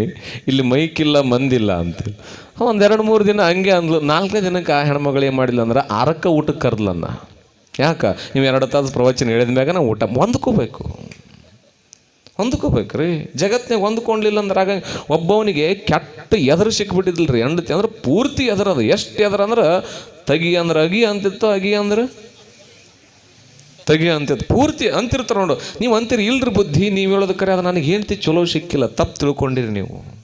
ಇಲ್ಲಿ ಮೈಕಿಲ್ಲ ಮಂದಿಲ್ಲ ಅಂತ. ಒಂದೆರಡು ಮೂರು ದಿನ ಹಂಗೆ ಅಂದ್ಲು. ನಾಲ್ಕನೇ ದಿನಕ್ಕೆ ಆ ಹೆಣ್ಮಗಳು ಏನು ಮಾಡಿಲ್ಲ ಅಂದ್ರೆ ಆರಕ್ಕ ಊಟಕ್ಕೆ ಕರ್ದ್ಲನ್ನ. ಯಾಕೆ? ನೀವು ಎರಡು ತಾಸು ಪ್ರವಚನ ಹೇಳಿದ ಮ್ಯಾಗ ನಾವು ಊಟ ಹೊಂದ್ಕೋಬೇಕು. ಹೊಂದ್ಕೋಬೇಕು ರೀ. ಜಗತ್ತಿನಾಗ ಹೊಂದ್ಕೊಂಡಿಲ್ಲ ಅಂದ್ರೆ ಆಗ ಒಬ್ಬವನಿಗೆ ಕೆಟ್ಟ ಎದುರು ಸಿಕ್ಬಿಟ್ಟಿದ್ದಿಲ್ಲ ರೀ ಹೆಂಡತಿ ಅಂದ್ರೆ ಪೂರ್ತಿ ಎದುರದು. ಎಷ್ಟು ಎದುರಂದ್ರೆ ಅಂದ್ರೆ, ತಗಿ ಅಂದ್ರೆ ಅಗಿ ಅಂತಿತ್ತು, ಅಗಿ ಅಂದ್ರೆ ತೆಗಿ ಅಂತಿತ್ತು ಪೂರ್ತಿ ಅಂತಿರ್ತಾರೆ ನೋಡು. ನೀವು ಅಂತೀರಿ, ಇಲ್ರಿ ಬುದ್ಧಿ, ನೀವು ಹೇಳೋದು ಕರೆ, ಅದು ನನಗೆ ಹೇಳ್ತಿ ಚಲೋ ಸಿಕ್ಕಿಲ್ಲ. ತಪ್ಪು ತಿಳ್ಕೊಂಡಿರಿ ನೀವು.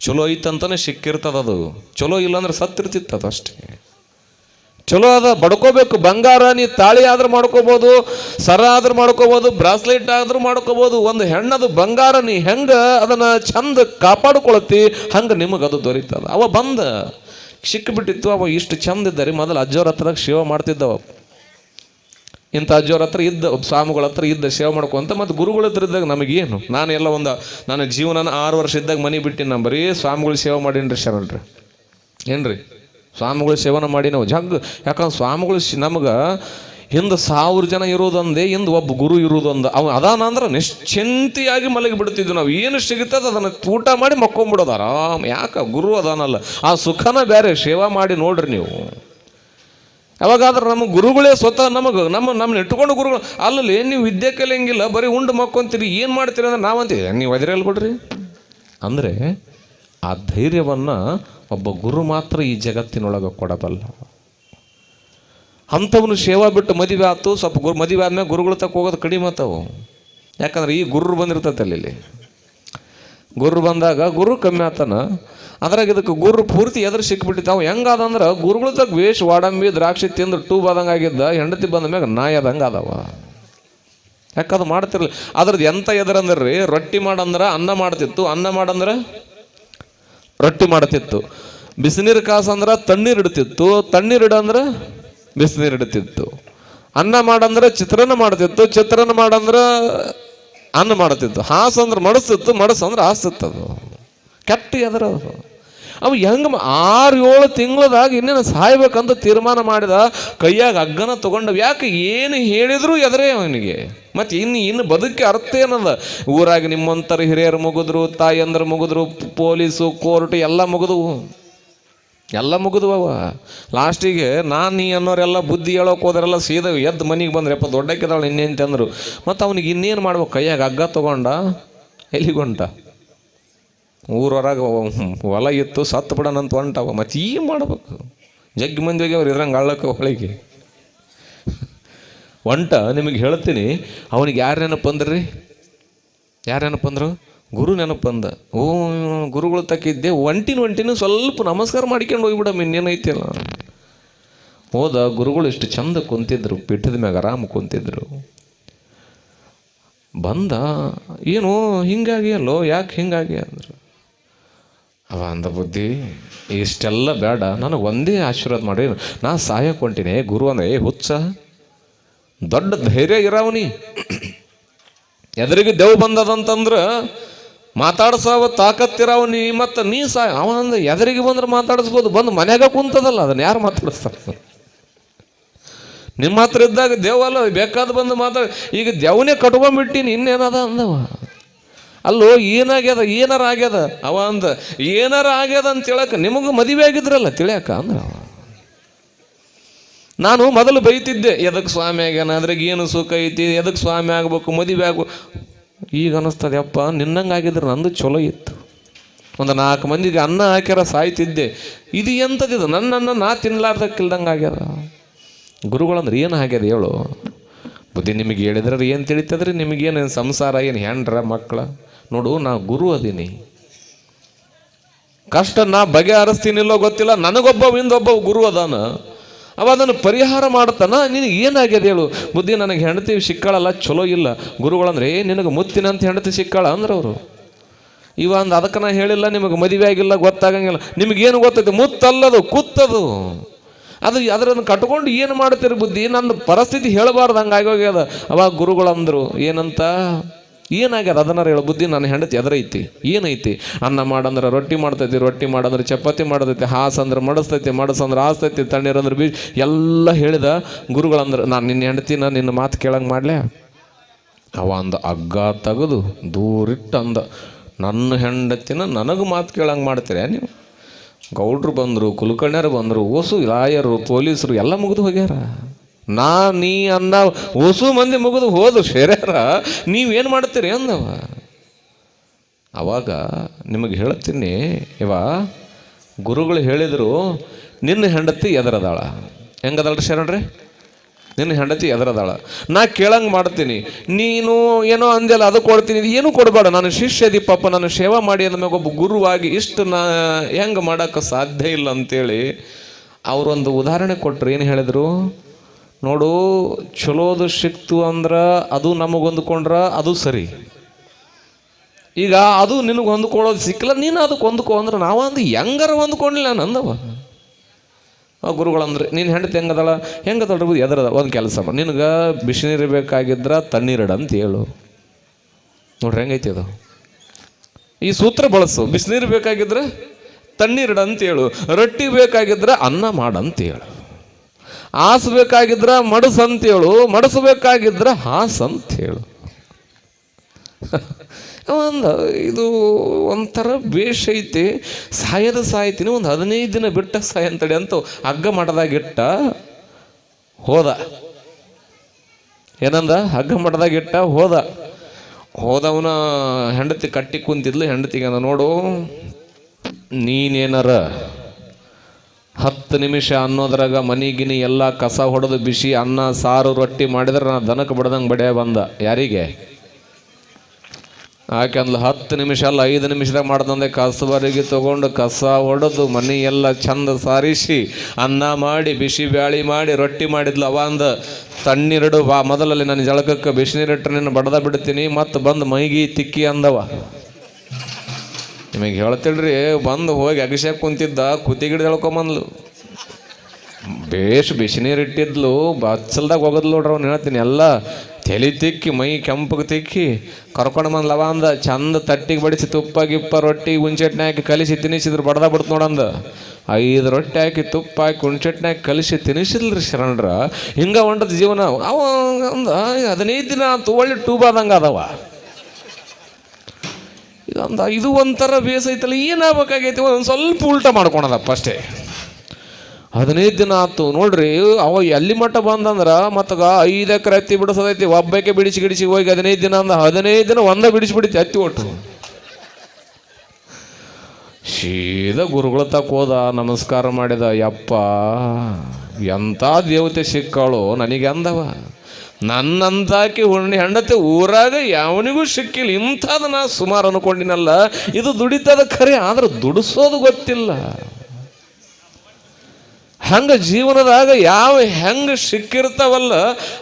ಚಲೋ ಐತಂತಾನೆ ಸಿಕ್ಕಿರ್ತದ ಅದು. ಚಲೋ ಇಲ್ಲ ಅಂದ್ರೆ ಸತ್ತಿರ್ತಿತ್ತು ಅದು ಅಷ್ಟೇ. ಚಲೋ ಅದ, ಬಡ್ಕೋಬೇಕು. ಬಂಗಾರ, ನೀ ತಾಳಿ ಆದ್ರೂ ಮಾಡ್ಕೋಬೋದು, ಸರ ಆದ್ರೂ ಮಾಡ್ಕೋಬೋದು, ಬ್ರಾಸ್ಲೆಟ್ ಆದ್ರೂ ಮಾಡ್ಕೋಬೋದು. ಒಂದು ಹೆಣ್ಣದು ಬಂಗಾರ, ನೀ ಹೆಂಗ ಅದನ್ನ ಚಂದ ಕಾಪಾಡ್ಕೊಳತಿ ಹಂಗೆ ನಿಮಗೆ ಅದು ದೊರೀತದ. ಅವ ಬಂದ. ಸಿಕ್ಕಿಬಿಟ್ಟಿತ್ತು, ಅವ ಇಷ್ಟು ಚಂದ ಇದ್ದಾರೆ ಮೊದಲು ಅಜ್ಜವ್ರ ಹತ್ರ ಶಿವ ಮಾಡ್ತಿದ್ದವ. ಇಂಥ ಅಜ್ಜವ್ರ ಹತ್ರ ಇದ್ದ, ಸ್ವಾಮಿಗಳ ಹತ್ರ ಇದ್ದ, ಸೇವೆ ಮಾಡ್ಕೊಂತ ಮತ್ತು ಗುರುಗಳ ಹತ್ರ ಇದ್ದಾಗ ನಮಗೇನು? ನಾನು ಎಲ್ಲ ಒಂದು, ನನ್ನ ಜೀವನನ ಆರು ವರ್ಷ ಇದ್ದಾಗ ಮನೆ ಬಿಟ್ಟಿನಿ ನಾನು, ಬರೀ ಸ್ವಾಮಿಗಳು ಸೇವೆ ಮಾಡೀನಿ ಏನು ರೀ ಸ್ವಾಮಿಗಳು ಸೇವನ ಮಾಡಿ ನಾವು, ಜಗ್, ಯಾಕಂದ್ರೆ ಸ್ವಾಮಿಗಳು ನಮಗೆ ಹಿಂದೆ ಸಾವಿರ ಜನ ಇರೋದೊಂದೇ, ಹಿಂದೆ ಒಬ್ಬ ಗುರು ಇರೋದೊಂದು ಅವ್ನು ಅದಾನ ಅಂದ್ರೆ ನಿಶ್ಚಿಂತೆಯಾಗಿ ಮಲಗಿ ಬಿಡ್ತಿದ್ವಿ ನಾವು. ಏನು ಸಿಗುತ್ತದೆ ಅದನ್ನು ಊಟ ಮಾಡಿ ಮಕ್ಕೊಂಬಿಡೋದು ಆರಾಮ್. ಯಾಕೆ? ಗುರು ಅದಾನಲ್ಲ. ಆ ಸುಖನ ಬೇರೆ, ಸೇವಾ ಮಾಡಿ ನೋಡ್ರಿ ನೀವು. ಯಾವಾಗಾದ್ರೆ ನಮ್ಮ ಗುರುಗಳೇ ಸ್ವತಃ ನಮಗೆ ನಮ್ಮ ನಮ್ಮನ್ನ ಇಟ್ಕೊಂಡು ಗುರುಗಳು, ಅಲ್ಲಲ್ಲಿ ನೀವು ವಿದ್ಯೆ ಕಲಿಯಂಗಿಲ್ಲ, ಬರೀ ಉಂಡು ಮಕ್ಕೊಂತೀರಿ, ಏನು ಮಾಡ್ತೀರಿ ಅಂದ್ರೆ ನಾವಂತೀವಿ. ನೀವು ಅದಿರಲ್ ಬಿಡ್ರಿ. ಅಂದರೆ ಆ ಧೈರ್ಯವನ್ನು ಒಬ್ಬ ಗುರು ಮಾತ್ರ ಈ ಜಗತ್ತಿನೊಳಗೆ ಕೊಡಬಲ್ಲ. ಅಂಥವನು ಸೇವಾ ಬಿಟ್ಟು ಮದುವೆ ಆಯ್ತು ಸ್ವಲ್ಪ ಗುರು ಮದುವೆ ಆದ್ಮೇಲೆ ಗುರುಗಳು ತಕ್ಕ ಹೋಗೋದು ಕಡಿಮೆ ಆತವು. ಯಾಕಂದ್ರೆ ಈ ಗುರು ಬಂದಿರ್ತೈತೆ ಅಲ್ಲಿ ಗುರು ಬಂದಾಗ ಗುರು ಕಮ್ಮಿ ಆತನ. ಅದ್ರಾಗ ಇದಕ್ಕೆ ಗುರು ಪೂರ್ತಿ ಎದುರು ಸಿಕ್ಬಿಟ್ಟಿತ್ತು. ಹೆಂಗಾದ ಹೆಂಗಾದಂದ್ರೆ ಗುರುಗಳ ತಗ ವೇಷ ವಾಡಂಬಿ, ದ್ರಾಕ್ಷಿ ತಿಂದು ಟೂ ಆದಂಗೆ ಆಗಿದ್ದ, ಹೆಂಡತಿ ಬಂದ ಮ್ಯಾಗ ನಾಯಿ ಆದಂಗೆ ಅದಾವ ಯಾಕದು ಮಾಡ್ತಿರ್ಲಿ? ಅದ್ರದ್ದು ಎಂತ ಎದುರಂದ್ರೆ ರೀ ರೊಟ್ಟಿ ಮಾಡಂದ್ರೆ ಅನ್ನ ಮಾಡ್ತಿತ್ತು, ಅನ್ನ ಮಾಡಂದ್ರೆ ರೊಟ್ಟಿ ಮಾಡ್ತಿತ್ತು. ಬಿಸಿನೀರು ಕಾಸಂದ್ರೆ ತಣ್ಣೀರು ಇಡ್ತಿತ್ತು, ತಣ್ಣೀರು ಇಡಂದ್ರೆ ಬಿಸಿನೀರು ಇಡ್ತಿತ್ತು. ಅನ್ನ ಮಾಡಂದ್ರೆ ಚಿತ್ರಾನ್ನ ಮಾಡ್ತಿತ್ತು, ಚಿತ್ರಾನ್ನ ಮಾಡಂದ್ರೆ ಅನ್ನ ಮಾಡುತ್ತಿತ್ತು. ಹಾಸು ಅಂದ್ರೆ ಮಡಸ್ತಿತ್ತು ಮಡಸು ಅಂದ್ರೆ ಹಾಸ್ತಿತ್ತು ಅದು. ಕೆಟ್ಟ ಎದ್ರ ಅವ ಹೆಂಗ ಆರು ಏಳು ತಿಂಗಳದಾಗ ಇನ್ನೇನು ಸಾಯ್ಬೇಕಂತ ತೀರ್ಮಾನ ಮಾಡಿದ, ಕೈಯಾಗ ಅಗ್ಗನ ತಗೊಂಡವ್. ಯಾಕೆ ಏನು ಹೇಳಿದರೂ ಎದರೇ ಅವನಿಗೆ. ಮತ್ತು ಇನ್ನು ಇನ್ನು ಬದುಕಿ ಅರ್ಥ ಏನದ? ಊರಾಗ ನಿಮ್ಮಂತರ ಹಿರಿಯರು ಮುಗಿದ್ರು, ತಾಯಂದ್ರ ಮುಗಿದ್ರು ಪೊಲೀಸು, ಕೋರ್ಟ್ ಎಲ್ಲ ಮುಗಿದವು ಎಲ್ಲ ಮುಗಿದ್ವವ. ಲಾಸ್ಟಿಗೆ ನಾನು ನೀ ಅನ್ನೋರೆಲ್ಲ ಬುದ್ಧಿ ಹೇಳೋಕೆ ಹೋದ್ರೆಲ್ಲ ಸೀದಾ ಎದ್ದು ಮನೆಗೆ ಬಂದ್ರಪ್ಪ ದೊಡ್ಡಕ್ಕಿದಾಳು ಇನ್ನೇನು ತಂದರು? ಮತ್ತು ಅವ್ನಿಗೆ ಇನ್ನೇನು ಮಾಡ್ಬೇಕು? ಕೈಯಾಗ ಹಗ್ಗ ತೊಗೊಂಡ? ಎಲ್ಲಿಗೊಂಟ ಊರೊರಗೆ ಹೊಲ ಇತ್ತು ಸತ್ತು ಬಿಡೋಣಂತ ಹೊಂಟವ. ಮತ್ತು ಏನು ಮಾಡ್ಬೇಕು? ಜಗ್ಗಿ ಮಂದಿ ಹೋಗಿ ಅವ್ರು ಇದ್ರಂಗೆ ಅಳ್ಳಕ್ಕೆ ಹೊಳಿಗೆ. ಹೊಂಟ, ನಿಮಗೆ ಹೇಳ್ತೀನಿ, ಅವನಿಗೆ ಯಾರೇನಪ್ಪ ಅಂದ್ರಿ ಯಾರು ಅಂದರು ಅಂದ್ರು ಗುರು ನೆನಪು ಬಂದ ಓ, ಗುರುಗಳು ತಕ್ಕಿದ್ದೆ, ಒಂಟಿನ ಒಂಟಿನ ಸ್ವಲ್ಪ ನಮಸ್ಕಾರ ಮಾಡ್ಕೊಂಡು ಹೋಗ್ಬಿಡಮ್ಮ ಇನ್ನೇನೈತಿ ಅಲ್ಲ ಹೋದ ಗುರುಗಳು ಇಷ್ಟು ಚಂದ ಕುಂತಿದ್ರು, ಪೀಠದ ಮ್ಯಾಗ ಆರಾಮ ಕುಂತಿದ್ರು. ಬಂದ, ಏನು ಹಿಂಗಾಗಿ, ಅಲ್ಲೋ, ಯಾಕೆ ಹಿಂಗಾಗಿ ಅಂದ್ರು. ಅವ ಅಂದ ಬುದ್ಧಿ, ಇಷ್ಟೆಲ್ಲ ಬೇಡ, ನನಗೆ ಒಂದೇ ಆಶೀರ್ವಾದ ಮಾಡಿ ನಾ ಸಹಾಯಕ್ಕೆ ಹೊಂಟೀನಿ, ಗುರು ಅಂದ್ರೆ, ಏ, ಹುಚ್ಚ, ದೊಡ್ಡ ಧೈರ್ಯ ಇರಾವನಿ. ಎದುರಿಗೆ ದೇವ್ ಬಂದದಂತಂದ್ರೆ ಮಾತಾಡ್ಸವ ತಾಕತ್ತಿರಾವ ನೀ ಮತ್ತು ನೀ ಸಾ ಅವನಂದ ಎದರಿಗೆ ಬಂದ್ರೆ ಮಾತಾಡಿಸ್ಬೋದು, ಬಂದು ಮನ್ಯಾಗ ಕುಂತದಲ್ಲ, ಅದನ್ನ ಯಾರು ಮಾತಾಡಿಸ್ತಾರೆ? ನಿಮ್ಮ ಹತ್ರ ಇದ್ದಾಗ ದೇವಲ್ಲ ಬೇಕಾದ ಬಂದು ಮಾತಾಡ, ಈಗ ದೇವನೇ ಕಟ್ಕೊಂಡ್ಬಿಟ್ಟಿನಿ, ಇನ್ನೇನದ ಅಂದವ? ಅಲ್ಲೋ, ಏನಾಗ್ಯದ, ಏನಾರ ಆಗ್ಯದ? ಅವ ಅಂದ, ಏನಾರ ಆಗ್ಯದ ಅಂತ ತಿಳಕ ನಿಮಗೂ ಮದುವೆ ಆಗಿದ್ರಲ್ಲ ತಿಳಿಯಾಕ ಅಂದ್ರ ಅವ. ನಾನು ಮೊದಲು ಬೈತಿದ್ದೆ ಎದಕ್ಕೆ ಸ್ವಾಮಿ ಆಗ್ಯಾನ ಅದ್ರಾಗ ಏನು ಸುಖ ಐತಿ ಎದಕ್ಕೆ ಸ್ವಾಮಿ ಆಗ್ಬೇಕು, ಮದುವೆ ಆಗ್ಬೇಕು ಈಗ ಅನ್ನಿಸ್ತದೆ, ಅಪ್ಪ ನಿನ್ನಂಗೆ ಆಗಿದ್ರೆ ನಂದು ಚಲೋ ಇತ್ತು. ಒಂದು ನಾಲ್ಕು ಮಂದಿಗೆ ಅನ್ನ ಹಾಕ್ಯಾರ, ಸಾಯ್ತಿದ್ದೆ. ಇದು ಎಂಥದಿದು ನನ್ನನ್ನು ನಾ ತಿನ್ಲಾರ್ದಕ್ಕಿಲ್ದಂಗೆ ಆಗ್ಯದ? ಗುರುಗಳಂದ್ರೆ ಏನು ಆಗ್ಯದ ಹೇಳು? ಬುದ್ಧಿ ನಿಮಗೆ ಹೇಳಿದ್ರೆ ಏನು ತಿಳಿತದ್ರಿ? ನಿಮಗೇನು ಸಂಸಾರ, ಏನು ಹೆಂಡ್ರ ಮಕ್ಕಳ ನೋಡು, ನಾ ಗುರು ಅದೀನಿ. ಕಷ್ಟ ನಾ ಬಗೆಹರಿಸ್ತೀನಿಲ್ಲೋ ಗೊತ್ತಿಲ್ಲ, ನನಗೊಬ್ಬ, ಇಂದೊಬ್ಬ ಗುರು ಅದಾನ. ಅವ ಅದನ್ನು ಪರಿಹಾರ ಮಾಡ್ತಾನ ನಿನಗೆ ಏನಾಗ್ಯದ ಹೇಳು? ಬುದ್ಧಿ ನನಗೆ ಹೆಂಡತಿ ಸಿಕ್ಕಾಳಲ್ಲ, ಚಲೋ ಇಲ್ಲ. ಗುರುಗಳಂದ್ರೆ, ಏ, ನಿನಗೆ ಮುತ್ತಿನಂತ ಹೆಂಡತಿ ಸಿಕ್ಕಾಳ? ಅಂದ್ರೆ ಅವರು. ಇವ ಅಂದ ಅದಕ್ಕೆ ನಾ ಹೇಳಿಲ್ಲ, ನಿಮಗೆ ಮದುವೆ ಆಗಿಲ್ಲ, ಗೊತ್ತಾಗಂಗಿಲ್ಲ. ನಿಮಗೇನು ಗೊತ್ತೈತೆ? ಮುತ್ತಲ್ಲದು, ಕುತ್ತದು. ಅದು ಅದರನ್ನು ಕಟ್ಕೊಂಡು ಏನು ಮಾಡ್ತೀರಿ ಬುದ್ಧಿ? ನನ್ನ ಪರಿಸ್ಥಿತಿ ಹೇಳಬಾರ್ದು, ಹಂಗಾಗಿ ಹೋಗ್ಯದ. ಅವಾಗ ಗುರುಗಳಂದ್ರು, ಏನಂತ? ಏನಾಗ್ಯದ? ಅದನ್ನಾರ ಹೇಳೋ, ಬುದ್ಧಿ ನನ್ನ ಹೆಂಡತಿ ಎದರೈತಿ ಏನೈತಿ? ಅನ್ನ ಮಾಡಂದ್ರೆ ರೊಟ್ಟಿ ಮಾಡ್ತೈತಿ, ರೊಟ್ಟಿ ಮಾಡಂದ್ರೆ ಚಪಾತಿ ಮಾಡತೈತಿ, ಹಾಸ ಅಂದ್ರೆ ಮಡಸ್ತೈತಿ ಮಡಸಂದ್ರೆ ಆಸ್ತೈತಿ ತಣ್ಣೀರಂದ್ರೆ ಬೀಜ. ಎಲ್ಲ ಹೇಳಿದ ಗುರುಗಳಂದ್ರೆ, ನಾನು ನಿನ್ನ ಹೆಂಡತಿನ ನಿನ್ನ ಮಾತು ಕೇಳಂಗೆ ಮಾಡಲೇ? ಅವ ಅಂದ ಹಗ್ಗ ತೆಗೆದು ದೂರಿಟ್ಟು ಅಂದ ನನ್ನ ಹೆಂಡತಿನ ನನಗೆ ಮಾತು ಕೇಳಂಗೆ ಮಾಡ್ತೀರ ನೀವು? ಗೌಡ್ರು ಬಂದರು, ಕುಲಕರ್ಣ್ಯರು ಬಂದರು, ಓಸು, ಲಾಯರು, ಪೊಲೀಸರು ಎಲ್ಲ ಮುಗಿದು ಹೋಗ್ಯಾರ. ನಾ, ನೀ ಅನ್ನ ಹೊಸು ಮಂದಿ ಮುಗಿದು ಹೋದು ಶರೀರ ನೀವೇನು ಮಾಡ್ತೀರಿ ಅಂದವ. ಅವಾಗ ನಿಮಗೆ ಹೇಳ್ತೀನಿ, ಇವ ಗುರುಗಳು ಹೇಳಿದರು, ನಿನ್ನ ಹೆಂಡತಿ ಎದರದಾಳ. ಹೆಂಗದಾಳ್ರಿ ಶರಣ್ರಿ? ನಿನ್ನ ಹೆಂಡತಿ ಎದರದಾಳ. ನಾ ಕೇಳಂಗೆ ಮಾಡ್ತೀನಿ, ನೀನು ಏನೋ ಅಂದೆಲ್ಲ ಅದು ಕೊಡ್ತೀನಿ, ಇದು ಏನೂ ಕೊಡಬೇಡ. ನಾನು ಶಿಷ್ಯ ಪಾಪ, ನಾನು ಸೇವಾ ಮಾಡಿ ಅಂದಮ್ಯಾಗ ಒಬ್ಬ ಗುರುವಾಗಿ ಇಷ್ಟು ನಾ ಹೆಂಗೆ ಮಾಡೋಕ್ಕೆ ಸಾಧ್ಯ ಇಲ್ಲ ಅಂತೇಳಿ ಅವರೊಂದು ಉದಾಹರಣೆ ಕೊಟ್ಟರು ಏನು ಹೇಳಿದರು? ನೋಡು ಚಲೋದು ಸಿಕ್ತು ಅಂದ್ರೆ ಅದು ನಮಗೆ ಹೊಂದ್ಕೊಂಡ್ರೆ ಅದು ಸರಿ. ಈಗ ಅದು ನಿನಗೆ ಹೊಂದ್ಕೊಳ್ಳೋದು ಸಿಕ್ಕಲ್ಲ, ನೀನು ಅದಕ್ಕೆ ಹೊಂದ್ಕೊ ಅಂದ್ರೆ ನಾವು ಅಂದು ಹೆಂಗಾರ ಹೊಂದ್ಕೊಂಡಿಲ್ಲ ನಂದವ ಗುರುಗಳಂದ್ರೆ, ನೀನು ಹೆಂಡತಿ ಹೆಂಗದಳ? ಹೆಂಗದಳ ಎದರದ ಒಂದು ಕೆಲಸ ಮಾಡಿ. ನಿನಗೆ ಬಿಸಿನೀರು ಬೇಕಾಗಿದ್ರೆ ತಣ್ಣೀರಿಡ ಅಂತ ಹೇಳು. ನೋಡ್ರಿ ಹೆಂಗೈತಿ ಅದು. ಈ ಸೂತ್ರ ಬಳಸು, ಬಿಸಿನೀರು ಬೇಕಾಗಿದ್ರೆ ತಣ್ಣೀರಿಡ ಅಂತ ಹೇಳು, ರೊಟ್ಟಿ ಬೇಕಾಗಿದ್ರೆ ಅನ್ನ ಮಾಡಂತ ಹೇಳು. ಹಾಸ್ ಬೇಕಾಗಿದ್ರೆ ಮಡಸ್ ಅಂತ ಹೇಳು ಮಡಸಬೇಕಾಗಿದ್ರೆ ಹಾಸ್ ಅಂತ ಹೇಳು ಒಂದು ಇದು ಒಂಥರ ಬೇಷ್ ಐತಿ. ಸಾಯದ ಸಾಯ್ತೀನಿ, ಒಂದು ಹದಿನೈದು ದಿನ ಬಿಟ್ಟ ಸಾಯ ಅಂತೇಳಿ ಅಂತ ಹಗ್ಗ ಮಾಡದಾಗಿಟ್ಟ ಹೋದ. ಏನಂದ? ಹಗ್ಗ ಮಾಡದಾಗಿಟ್ಟ ಹೋದ. ಹೋದವನ ಹೆಂಡತಿ ಕಟ್ಟಿ ಕುಂತಿದ್ಲು, ಹೆಂಡತಿಗೆ ನೋಡು, ನೀನೇನಾರ ಹತ್ತು ನಿಮಿಷ ಅನ್ನೋದ್ರಾಗ ಮನಿಗಿನಿ ಎಲ್ಲ ಕಸ ಹೊಡೆದು ಬಿಸಿ ಅನ್ನ, ಸಾರು, ರೊಟ್ಟಿ ಮಾಡಿದ್ರೆ ನಾ ದನಕ್ಕೆ ಬಡ್ದಂಗೆ ಬಡಿಯ ಬಂದ. ಯಾರಿಗೆ? ಯಾಕೆಂದ್ಲು ಹತ್ತು ನಿಮಿಷ ಅಲ್ಲ, ಐದು ನಿಮಿಷದಾಗ ಮಾಡ್ದಂದೆ ಕಸಬರಿಗೆ ತೊಗೊಂಡು ಕಸ ಹೊಡೆದು ಮನೆ ಎಲ್ಲ ಚಂದ ಸಾರಿಸಿ ಅನ್ನ ಮಾಡಿ, ಬಿಸಿ ಬ್ಯಾಳಿ ಮಾಡಿ, ರೊಟ್ಟಿ ಮಾಡಿದ್ಲು ಅವ ಅಂದ. ತಣ್ಣೀರಿಡು ಬಾ, ಮೊದಲಲ್ಲಿ ನನ್ನ ಜಳಕಕ್ಕೆ ಬಿಸಿನೀರಿಟ್ಟರೆ ನಿನ್ನ ಬಡ್ದ ಬಿಡ್ತೀನಿ. ಮತ್ತು ಬಂದು ಮೈಗಿ ತಿಕ್ಕಿ ಅಂದವ. ನಿಮಗೆ ಹೇಳ್ತಿಳ್ರಿ, ಬಂದು ಹೋಗಿ ಅಭಿಷೇಕ್ ಕುಂತಿದ್ದ ಕುತ್ತಿಗಿಡ ಹೇಳ್ಕೊಂಬಂದ್ಲು ಬೇಷ್ ಬಿಸಿನೀರು ಇಟ್ಟಿದ್ಲು, ಬಚ್ಚಲ್ದಾಗ ಹೋಗೋದ್ಲು ನೋಡ್ರಿ ಅವ್ನು ಹೇಳ್ತೀನಿ, ಎಲ್ಲ ತಲೆ ತಿಕ್ಕಿ, ಮೈ ಕೆಂಪಗೆ ತಿಕ್ಕಿ, ಕರ್ಕೊಂಡು ಬಂದು ಲವ ಅಂದ, ಚಂದ ತಟ್ಟಿಗೆ ಬಡಿಸಿ ತುಪ್ಪ ಗಿಪ್ಪ ರೊಟ್ಟಿ ಹುಣ್ಚೆಟ್ನೆ ಹಾಕಿ ಕಲಿಸಿ ತಿನ್ನಿಸಿದ್ರು ಬಡ್ದ ಬಿಡ್ತು ನೋಡಂದ ಐದು ರೊಟ್ಟಿ ಹಾಕಿ ತುಪ್ಪ ಹಾಕಿ ಹುಣ್ಚೆಟ್ನೆ ಹಾಕಿ ಕಲಿಸಿ ತಿನ್ನಿಸಿದ್ರಿ ಶರಣರ, ಹಿಂಗ ಹೊಂಟದ ಜೀವನ. ಅವ ಅಂದ ಹದಿನೈದು ದಿನ ಆತು ಒಳ್ಳೆ ಆದಂಗೆ ಅದಾವ ಇದಂದ ಇದು ಒಂಥರ ಬೇಸೈತಲ್ಲ ಏನಾಗಬೇಕಾಗೈತಿ? ಒಂದು ಸ್ವಲ್ಪ ಉಲ್ಟ ಮಾಡ್ಕೊಳದಪ್ಪ ಅಷ್ಟೇ. ಹದಿನೈದು ದಿನ ಆಯ್ತು, ನೋಡ್ರಿ, ಅವ ಎಲ್ಲಿ ಮಟ್ಟ ಬಂದಂದ್ರೆ ಮತ್ತಗ ಐದು ಎಕರೆ ಹತ್ತಿ ಬಿಡಿಸೋದೈತಿ, ಒಬ್ಬಕ್ಕೆ ಬಿಡಿಸಿ ಗಿಡಿಸಿ ಹೋಗಿ ಹದಿನೈದು ದಿನ ಅಂದ, ಹದಿನೈದು ದಿನ ಒಂದ ಬಿಡಿಸಿ ಬಿಡಿತಿ ಹತ್ತಿ ಒಟ್ಟು. ಸೀದಾ ಗುರುಗಳ ತಕ್ಕ ಹೋದ, ನಮಸ್ಕಾರ ಮಾಡಿದ, ಯಪ್ಪ ಎಂಥ ದೇವತೆ ಸಿಕ್ಕಾಳು ನನಗೆ ಅಂದವ ನನ್ನಂತಾಕಿ ಹುಣ್ಣಿ ಹೆಂಡತಿ ಊರಾಗ ಯಾವನಿಗೂ ಸಿಕ್ಕಿಲ್ಲ. ಇಂಥದ್ದು ನಾ ಸುಮಾರು ಅನ್ಕೊಂಡಿನಲ್ಲ. ಇದು ದುಡಿತದ ಖರೆ ಆದ್ರೆ ದುಡಿಸೋದು ಗೊತ್ತಿಲ್ಲ. ಹಂಗ ಜೀವನದಾಗ ಯಾವ ಹೆಂಗೆ ಸಿಕ್ಕಿರ್ತಾವಲ್ಲ,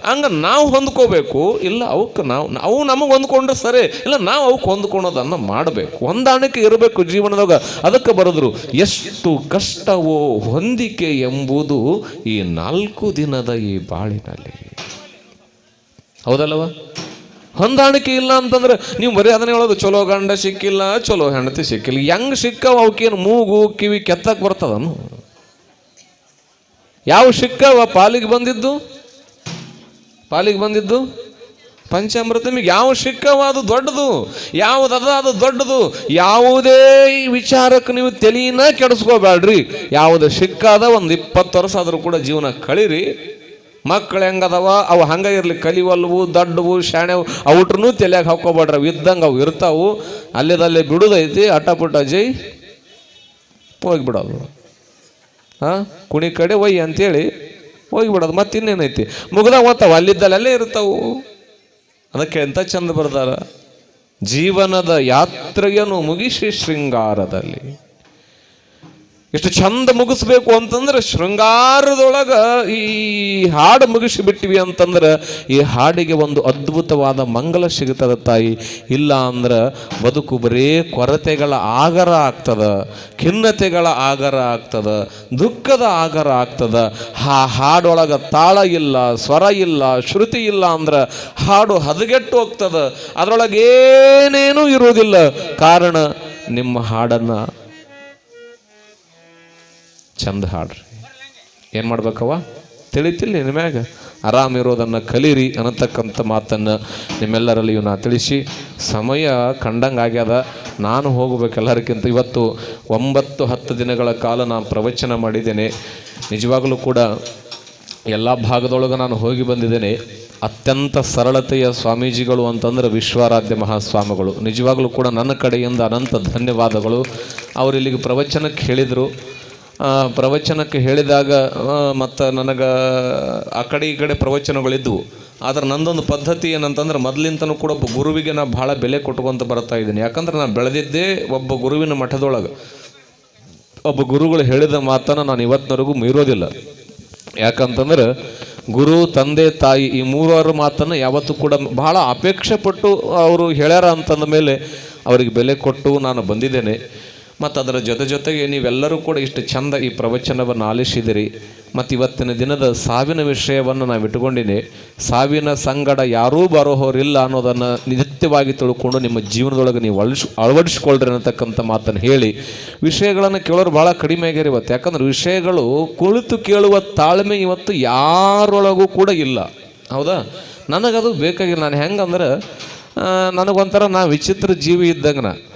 ಹಂಗ ನಾವು ಹೊಂದ್ಕೋಬೇಕು. ಇಲ್ಲ, ಅವಕ್ಕೆ ನಾವು, ಅವು ನಮಗೆ ಹೊಂದ್ಕೊಂಡ್ರೆ ಸರಿ. ಇಲ್ಲ, ನಾವು ಅವಕ್ಕೆ ಹೊಂದ್ಕೊಳೋದನ್ನು ಮಾಡಬೇಕು. ಹೊಂದಾಣಿಕೆ ಇರಬೇಕು ಜೀವನದಾಗ. ಅದಕ್ಕೆ ಬರೆದ್ರು, ಎಷ್ಟು ಕಷ್ಟವೋ ಹೊಂದಿಕೆ ಎಂಬುದು ಈ ನಾಲ್ಕು ದಿನದ ಈ ಬಾಳಿನಲ್ಲಿ. ಹೌದಲ್ಲವ? ಹೊಂದಾಣಿಕೆ ಇಲ್ಲ ಅಂತಂದ್ರೆ ನೀವು ಬರೀ ಅದನ್ನ ಹೇಳೋದು, ಚಲೋ ಗಂಡ ಸಿಕ್ಕಿಲ್ಲ, ಚಲೋ ಹೆಂಡತಿ ಸಿಕ್ಕಿಲ್ಲ. ಹೆಂಗ್ ಸಿಕ್ಕವ ಅವಕ್ಕೇನು ಮೂಗು, ಕಿವಿ ಕೆತ್ತಕ್ಕೆ ಬರ್ತದನು? ಯಾವ ಸಿಕ್ಕವ ಪಾಲಿಗೆ ಬಂದಿದ್ದು? ಪಾಲಿಗೆ ಬಂದಿದ್ದು? ಪಂಚಾಮೃತ ನಿಮಗೆ ಯಾವ ಸಿಕ್ಕವ ಅದು ದೊಡ್ಡದು? ಯಾವುದದ ಅದು ದೊಡ್ಡದು? ಯಾವುದೇ ವಿಚಾರಕ್ಕೆ ನೀವು ತಲೀನ ಕೆಡಿಸ್ಕೋಬೇಡ್ರಿ. ಯಾವುದು ಸಿಕ್ಕಾದ ಒಂದು ಇಪ್ಪತ್ತು ವರ್ಷ ಆದರೂ ಕೂಡ ಜೀವನ ಕಳೀರಿ. ಮಕ್ಕಳು ಹೆಂಗದವ? ಅವು ಹಂಗೆ ಇರಲಿ, ಕಲಿವಲ್ವು, ದಡ್ಡವು, ಶಾಣೆವು ಅವುಟ್ರೂ ತಲೆಯಾಗ ಹಾಕೋಬೇಡ್ರಿ ಅವು ಇದ್ದಂಗೆ ಅವು ಇರ್ತಾವು. ಅಲ್ಲಿದಲ್ಲೇ ಬಿಡುದೈತಿ ಅಟ್ಟಪುಟ್ಟ ಜೈ ಹೋಗಿಬಿಡೋದು. ಹಾಂ? ಕುಣಿ ಕಡೆ ಒಯ್ಯಿ ಅಂತೇಳಿ ಹೋಗಿಬಿಡೋದು. ಮತ್ತೆ ಇನ್ನೇನೈತಿ ಮುಗ್ದ ಓದ್ತಾವ ಅಲ್ಲಿದ್ದಲ್ಲೇ ಇರ್ತಾವು. ಅದಕ್ಕೆ ಎಂಥ ಚಂದ ಬರ್ದಾರ? ಜೀವನದ ಯಾತ್ರೆಯನ್ನು ಮುಗಿಸಿ ಶೃಂಗಾರದಲ್ಲಿ. ಎಷ್ಟು ಚಂದ ಮುಗಿಸ್ಬೇಕು ಅಂತಂದ್ರೆ ಶೃಂಗಾರದೊಳಗ ಈ ಹಾಡು ಮುಗಿಸಿ ಬಿಟ್ಟಿವಿ ಅಂತಂದ್ರೆ ಈ ಹಾಡಿಗೆ ಒಂದು ಅದ್ಭುತವಾದ ಮಂಗಲ ಸಿಗುತ್ತದ ತಾಯಿ. ಇಲ್ಲ ಅಂದ್ರೆ ಬದುಕು ಬರೇ ಕೊರತೆಗಳ ಆಗರ ಆಗ್ತದ, ಖಿನ್ನತೆಗಳ ಆಗರ ಆಗ್ತದ, ದುಃಖದ ಆಗರ ಆಗ್ತದ. ಆ ಹಾಡೊಳಗ ತಾಳ ಇಲ್ಲ, ಸ್ವರ ಇಲ್ಲ, ಶ್ರುತಿ ಇಲ್ಲ ಅಂದ್ರೆ ಹಾಡು ಹದಗೆಟ್ಟು ಹೋಗ್ತದ. ಅದರೊಳಗೆ ಏನೇನೂ ಇರುವುದಿಲ್ಲ. ಕಾರಣ ನಿಮ್ಮ ಹಾಡನ್ನು ಚಂದ ಹಾಡ್ರಿ. ಏನು ಮಾಡ್ಬೇಕವ್ವ? ತಿಳಿತಿಲ್ಲ ನಿಮ್ಯಾಗ ಆರಾಮಿರೋದನ್ನು ಕಲೀರಿ ಅನ್ನತಕ್ಕಂಥ ಮಾತನ್ನು ನಿಮ್ಮೆಲ್ಲರಲ್ಲಿಯೂ ನಾ ತಿಳಿಸಿ. ಸಮಯ ಕಂಡಂಗೆ ಆಗ್ಯದ. ನಾನು ಹೋಗಬೇಕು ಎಲ್ಲರಿಗಿಂತ ಇವತ್ತು ಒಂಬತ್ತು ಹತ್ತು ದಿನಗಳ ಕಾಲ ನಾನು ಪ್ರವಚನ ಮಾಡಿದ್ದೇನೆ. ನಿಜವಾಗಲೂ ಕೂಡ ಎಲ್ಲ ಭಾಗದೊಳಗೆ ನಾನು ಹೋಗಿ ಬಂದಿದ್ದೇನೆ. ಅತ್ಯಂತ ಸರಳತೆಯ ಸ್ವಾಮೀಜಿಗಳು ಅಂತಂದ್ರೆ ವಿಶ್ವಾರಾಧ್ಯ ಮಹಾಸ್ವಾಮಿಗಳು. ನಿಜವಾಗಲೂ ಕೂಡ ನನ್ನ ಕಡೆಯಿಂದ ಅನಂತ ಧನ್ಯವಾದಗಳು. ಅವರು ಇಲ್ಲಿಗೆ ಪ್ರವಚನಕ್ಕೆ ಹೇಳಿದರು. ಪ್ರವಚನಕ್ಕೆ ಹೇಳಿದಾಗ ಮತ್ತು ನನಗೆ ಆ ಕಡೆ ಈ ಕಡೆ ಪ್ರವಚನಗಳಿದ್ವು. ಆದರೆ ನಂದೊಂದು ಪದ್ಧತಿ ಏನಂತಂದ್ರೆ ಮೊದಲಿಂತನೂ ಕೂಡ ಒಬ್ಬ ಗುರುವಿಗೆ ನಾನು ಭಾಳ ಬೆಲೆ ಕೊಟ್ಕೊಂತ ಬರ್ತಾ ಇದ್ದೀನಿ. ಯಾಕಂದ್ರೆ ನಾನು ಬೆಳೆದಿದ್ದೇ ಒಬ್ಬ ಗುರುವಿನ ಮಠದೊಳಗೆ. ಒಬ್ಬ ಗುರುಗಳು ಹೇಳಿದ ಮಾತನ್ನು ನಾನು ಇವತ್ತಿನವರೆಗೂ ಮೀರೋದಿಲ್ಲ. ಯಾಕಂತಂದ್ರೆ ಗುರು, ತಂದೆ, ತಾಯಿ ಈ ಮೂರಾರು ಮಾತನ್ನು ಯಾವತ್ತೂ ಕೂಡ ಬಹಳ ಅಪೇಕ್ಷೆ ಪಟ್ಟು ಅವರು ಹೇಳ್ಯಾರ ಅಂತಂದ ಮೇಲೆ ಅವರಿಗೆ ಬೆಲೆ ಕೊಟ್ಟು ನಾನು ಬಂದಿದ್ದೇನೆ. ಮತ್ತು ಅದರ ಜೊತೆ ಜೊತೆಗೆ ನೀವೆಲ್ಲರೂ ಕೂಡ ಇಷ್ಟು ಚಂದ ಈ ಪ್ರವಚನವನ್ನು ಆಲಿಸಿದಿರಿ. ಮತ್ತು ಇವತ್ತಿನ ದಿನದ ಸಾವಿನ ವಿಷಯವನ್ನು ನಾವು ಇಟ್ಕೊಂಡಿನಿ ಸಾವಿನ ಸಂಗಡ ಯಾರೂ ಬರೋಹೋರಿಲ್ಲ ಅನ್ನೋದನ್ನು ನಿತ್ಯವಾಗಿ ತಿಳ್ಕೊಂಡು ನಿಮ್ಮ ಜೀವನದೊಳಗೆ ನೀವು ಅಳಿಸ್, ಅಳವಡಿಸ್ಕೊಳ್ರಿ ಅನ್ನತಕ್ಕಂಥ ಮಾತನ್ನು ಹೇಳಿ. ವಿಷಯಗಳನ್ನು ಕೇಳೋರು ಭಾಳ ಕಡಿಮೆ ಆಗ್ಯಾರ ಇವತ್ತು. ಯಾಕಂದ್ರೆ ವಿಷಯಗಳು ಕುಳಿತು ಕೇಳುವ ತಾಳ್ಮೆ ಇವತ್ತು ಯಾರೊಳಗೂ ಕೂಡ ಇಲ್ಲ. ಹೌದಾ? ನನಗದು ಬೇಕಾಗಿಲ್ಲ. ನಾನು ಹೆಂಗಂದ್ರೆ ನನಗೊಂಥರ ನಾ ವಿಚಿತ್ರ ಜೀವಿ ಇದ್ದಂಗೆ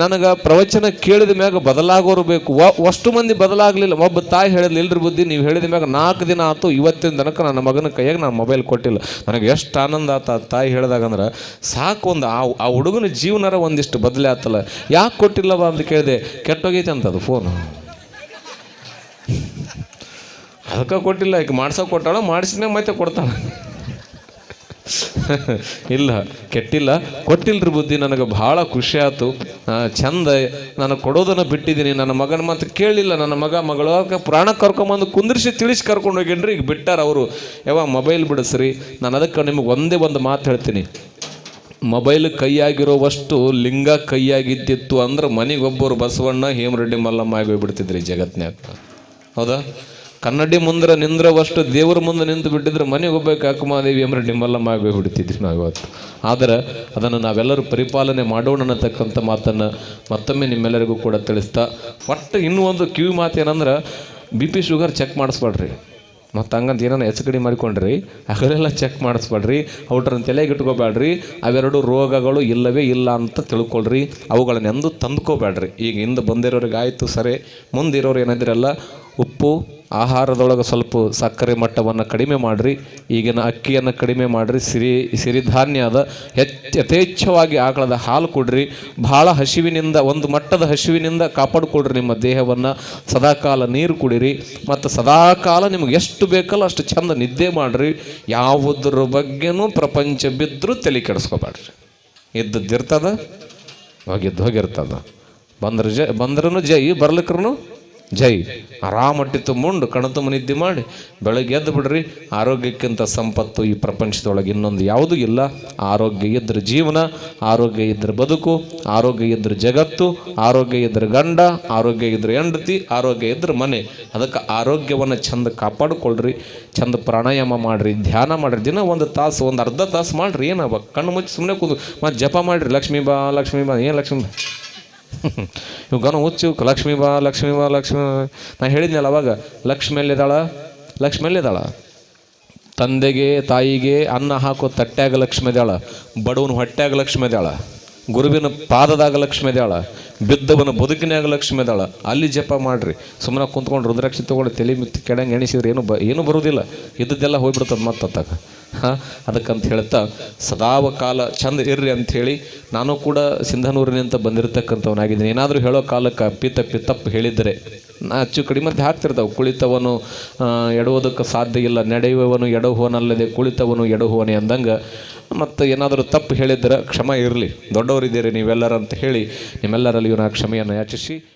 ನನಗೆ ಪ್ರವಚನ ಕೇಳಿದ ಮ್ಯಾಗ ಬದಲಾಗೋರು ಬೇಕು. ಅಷ್ಟು ಮಂದಿ ಬದಲಾಗಲಿಲ್ಲ. ಒಬ್ಬ ತಾಯಿ ಹೇಳಿದ್ಲು, ಇಲ್ರಿ ಬುದ್ಧಿ, ನೀವು ಹೇಳಿದ ಮ್ಯಾಗ ನಾಲ್ಕು ದಿನ ಆಯ್ತು ಇವತ್ತಿನ ತನಕ ನನ್ನ ಮಗನ ಕೈಯಾಗ ನಾನು ಮೊಬೈಲ್ ಕೊಟ್ಟಿಲ್ಲ. ನನಗೆ ಎಷ್ಟು ಆನಂದ ಆತ ತಾಯಿ ಹೇಳಿದಾಗ ಅಂದ್ರೆ, ಸಾಕು ಒಂದು ಆ ಆ ಹುಡುಗನ ಜೀವನರ ಒಂದಿಷ್ಟು ಬದಲೇ ಆತಲ್ಲ. ಯಾಕೆ ಕೊಟ್ಟಿಲ್ಲವ ಅಂತ ಕೇಳಿದೆ, ಕೆಟ್ಟೋಗೈತೆ ಅಂತದು ಫೋನು ಅದಕ್ಕೆ ಕೊಟ್ಟಿಲ್ಲ, ಈಗ ಮಾಡ್ಸೋ ಕೊಟ್ಟಾಳ ಮಾಡಿಸಿನೇ ಮತ್ತೆ ಕೊಡ್ತಾಳೆ. ಇಲ್ಲ, ಕೆಟ್ಟಿಲ್ಲ. ಕೊಟ್ಟಿಲ್ರಿ ಬುದ್ಧಿ, ನನಗೆ ಭಾಳ ಖುಷಿ ಆಯ್ತು. ಚಂದ, ನಾನು ಕೊಡೋದನ್ನು ಬಿಟ್ಟಿದ್ದೀನಿ. ನನ್ನ ಮಗನ ಮಾತು ಕೇಳಿಲ್ಲ. ನನ್ನ ಮಗ ಮಗಳು ಪ್ರಾಣ ಕರ್ಕೊಂಬಂದು ಕುಂದಿರಿಸಿ ತಿಳಿಸಿ ಕರ್ಕೊಂಡು ಹೋಗ್ಯನ್ರಿ ಈಗ ಬಿಟ್ಟಾರ ಅವರು. ಯಾವ ಮೊಬೈಲ್ ಬಿಡಿಸ್ರಿ. ನಾನು ಅದಕ್ಕೆ ನಿಮಗೆ ಒಂದೇ ಒಂದು ಮಾತು ಹೇಳ್ತೀನಿ. ಮೊಬೈಲ್ ಕೈಯಾಗಿರೋವಷ್ಟು ಲಿಂಗ ಕೈಯಾಗಿದ್ದಿತ್ತು ಅಂದ್ರೆ ಮನೆಗೊಬ್ಬರು ಬಸವಣ್ಣ, ಹೇಮರೆಡ್ಡಿ, ಮಲ್ಲಮ್ಮ ಆಗಿ ಹೋಗ್ಬಿಡ್ತಿದ್ರಿ ಜಗತ್ನ್ಯಾಗ ಹೌದಾ? ಕನ್ನಡಿ ಮುಂದ್ರೆ ನಿಂದ್ರವಷ್ಟು ದೇವ್ರ ಮುಂದೆ ನಿಂತು ಬಿಟ್ಟಿದ್ರೆ ಮನೆಗೆ ಹೋಗ್ಬೇಕು ಅಕ್ಕಮಾದೇವಿ ಅಂದ್ರೆ ನಿಮ್ಮೆಲ್ಲ ಆಗಿ ಬಿಡ್ತಿದ್ವಿ ನಾವು ಇವತ್ತು. ಆದರೆ ಅದನ್ನು ನಾವೆಲ್ಲರೂ ಪರಿಪಾಲನೆ ಮಾಡೋಣ ಅನ್ನತಕ್ಕಂಥ ಮಾತನ್ನು ಮತ್ತೊಮ್ಮೆ ನಿಮ್ಮೆಲ್ಲರಿಗೂ ಕೂಡ ತಿಳಿಸ್ತಾ, ಒಟ್ಟು ಇನ್ನೂ ಒಂದು ಕಿವಿ ಮಾತು ಏನಂದ್ರೆ ಬಿ ಪಿ ಶುಗರ್ ಚೆಕ್ ಮಾಡಿಸ್ಬೇಡ್ರಿ. ಮತ್ತು ಹಂಗಂತ ಏನಾರ ಹೆಚ್ಚು ಕಡಿಮೆ ಮಾಡಿಕೊಂಡ್ರಿ ಅವರೆಲ್ಲ ಚೆಕ್ ಮಾಡಿಸ್ಬೇಡ್ರಿ ಔಟ್ರನ್ನ ತಲೆಗೆ ಇಟ್ಕೋಬೇಡ್ರಿ, ಅವೆರಡು ರೋಗಗಳು ಇಲ್ಲವೇ ಇಲ್ಲ ಅಂತ ತಿಳ್ಕೊಳ್ರಿ ಅವುಗಳನ್ನೆಂದು ತಂದ್ಕೋಬೇಡ್ರಿ. ಈಗ ಹಿಂದೆ ಬಂದಿರೋರಿಗೆ ಆಯಿತು ಸರಿ, ಮುಂದಿರೋರು ಏನಿದ್ರಲ್ಲ ಉಪ್ಪು, ಆಹಾರದೊಳಗೆ ಸ್ವಲ್ಪ ಸಕ್ಕರೆ ಮಟ್ಟವನ್ನು ಕಡಿಮೆ ಮಾಡಿರಿ. ಈಗಿನ ಅಕ್ಕಿಯನ್ನು ಕಡಿಮೆ ಮಾಡಿರಿ. ಸಿರಿ, ಸಿರಿಧಾನ್ಯದ ಹೆಚ್ಚು ಯಥೇಚ್ಛವಾಗಿ ಆಕಳದ ಹಾಲು ಕೊಡ್ರಿ. ಭಾಳ ಹಸಿವಿನಿಂದ, ಒಂದು ಮಟ್ಟದ ಹಸಿವಿನಿಂದ ಕಾಪಾಡಿಕೊಡ್ರಿ ನಿಮ್ಮ ದೇಹವನ್ನು. ಸದಾಕಾಲ ನೀರು ಕುಡಿರಿ. ಮತ್ತು ಸದಾಕಾಲ ನಿಮಗೆ ಎಷ್ಟು ಬೇಕಲ್ಲ ಅಷ್ಟು ಚಂದ ನಿದ್ದೆ ಮಾಡಿರಿ. ಯಾವುದ್ರ ಬಗ್ಗೆನೂ ಪ್ರಪಂಚ ಬಿದ್ದರೂ ತಲೆ ಕೆಡಿಸ್ಕೋಬೇಡ್ರಿ. ಇದ್ದದ್ದಿರ್ತದ ಹೋಗಿದ್ದು ಹೋಗಿರ್ತದ. ಬಂದ್ರೆ ಜ ಬಂದ್ರೂ ಜೈ ಬರ್ಲಿಕ್ರು ಜೈ. ಆರಾಮಟ್ಟಿ ತುಂಬಿಕೊಂಡು ಕಣತುಂಬ ನಿದ್ದೆ ಮಾಡಿ. ಬೆಳಗ್ಗೆ ಎದ್ದು ಬಿಡ್ರಿ, ಆರೋಗ್ಯಕ್ಕಿಂತ ಸಂಪತ್ತು ಈ ಪ್ರಪಂಚದೊಳಗೆ ಇನ್ನೊಂದು ಯಾವುದೂ ಇಲ್ಲ. ಆರೋಗ್ಯ ಇದ್ರೆ ಜೀವನ, ಆರೋಗ್ಯ ಇದ್ರೆ ಬದುಕು, ಆರೋಗ್ಯ ಇದ್ರೆ ಜಗತ್ತು, ಆರೋಗ್ಯ ಇದ್ರೆ ಗಂಡ, ಆರೋಗ್ಯ ಇದ್ರೆ ಹೆಂಡತಿ, ಆರೋಗ್ಯ ಇದ್ರೆ ಮನೆ. ಅದಕ್ಕೆ ಆರೋಗ್ಯವನ್ನು ಚೆಂದ ಕಾಪಾಡಿಕೊಳ್ಳ್ರಿ ಚಂದ ಪ್ರಾಣಾಯಾಮ ಮಾಡಿರಿ, ಧ್ಯಾನ ಮಾಡಿರಿ. ದಿನ ಒಂದು ತಾಸು, ಒಂದು ಅರ್ಧ ತಾಸು ಮಾಡಿರಿ ಏನಾವ ಕಣ್ಣು ಮುಚ್ಚಿ ಸುಮ್ಮನೆ ಕೂದು ಮತ್ತು ಜಪ ಮಾಡಿರಿ, ಲಕ್ಷ್ಮೀ ಬಾ ಲಕ್ಷ್ಮೀ ಬಾ, ಏನು ಲಕ್ಷ್ಮೀ ಬಾ ಇವ್ಗನ ಹುಚ್ಚು, ಲಕ್ಷ್ಮೀ ಬಾ ಲಕ್ಷ್ಮೀ ಬಾ, ಲಕ್ಷ್ಮೀ ನಾ ಹೇಳಿದ್ನಲ್ಲ ಅವಾಗ, ಲಕ್ಷ್ಮಿ ಎಲ್ಲಿದ್ದಾಳ? ಲಕ್ಷ್ಮಿ ಎಲ್ಲಿದ್ದಾಳ? ತಂದೆಗೆ, ತಾಯಿಗೆ ಅನ್ನ ಹಾಕೋ ತಟ್ಟ್ಯಾಗ ಲಕ್ಷ್ಮಿ ಇದ್ದಾಳ ಬಡವನ ಹೊಟ್ಟ್ಯಾಗ ಲಕ್ಷ್ಮಿ ಇದ್ದಾಳ ಗುರುವಿನ ಪಾದದಾಗ ಲಕ್ಷ್ಮಿ ಇದ್ದಾಳ ಬಿದ್ದವನ ಬದುಕಿನಾಗ ಲಕ್ಷ್ಮಿ ದಾಳ ಅಲ್ಲಿ ಜಪ ಮಾಡ್ರಿ. ಸುಮ್ಮನೆ ಕುಂತ್ಕೊಂಡು ರುದ್ರಾಕ್ಷಿ ತೊಗೊಂಡು ತಲೆ ಮಿತ್ತಿ ಕೆಡಂಗೆ ಎಣಿಸಿದ್ರೆ ಏನು ಬ ಏನೂ ಬರೋದಿಲ್ಲ ಇದ್ದದ್ದೆಲ್ಲ ಹೋಗ್ಬಿಡ್ತದೆ ಮತ್ತತ್ತಾಗ ಹಾಂ? ಅದಕ್ಕಂತ ಹೇಳ್ತಾ ಸದಾವ ಕಾಲ ಚಂದ ಇರ್ರಿ ಅಂಥೇಳಿ ನಾನು ಕೂಡ ಸಿಂಧನೂರಿನಿಂದ ಬಂದಿರತಕ್ಕಂಥವನಾಗಿದ್ದೀನಿ. ಏನಾದರೂ ಹೇಳೋ ಕಾಲಕ್ಕೆ ಅಪ್ಪಿ ತಪ್ಪಿ ತಪ್ಪು ಹೇಳಿದರೆ ನಾ ಅಚ್ಚು ಕಡಿಮೆ ಅಂತ ಹಾಕ್ತಿರ್ತಾವೆ. ಕುಳಿತವನು ಎಡುವುದಕ್ಕೆ ಸಾಧ್ಯ ಇಲ್ಲ. ನಡೆಯುವವನು ಎಡಹುವನಲ್ಲದೆ ಕುಳಿತವನು ಎಡಹುವನೇ ಅಂದಂಗೆ ಮತ್ತು ಏನಾದರೂ ತಪ್ಪು ಹೇಳಿದ್ರೆ ಕ್ಷಮ ಇರಲಿ. ದೊಡ್ಡವರಿದ್ದೀರಿ ನೀವೆಲ್ಲರಂತ ಹೇಳಿ ನಿಮ್ಮೆಲ್ಲರಲ್ಲಿಯೂ ನಾ ಕ್ಷಮೆಯನ್ನು ಯಾಚಿಸಿ.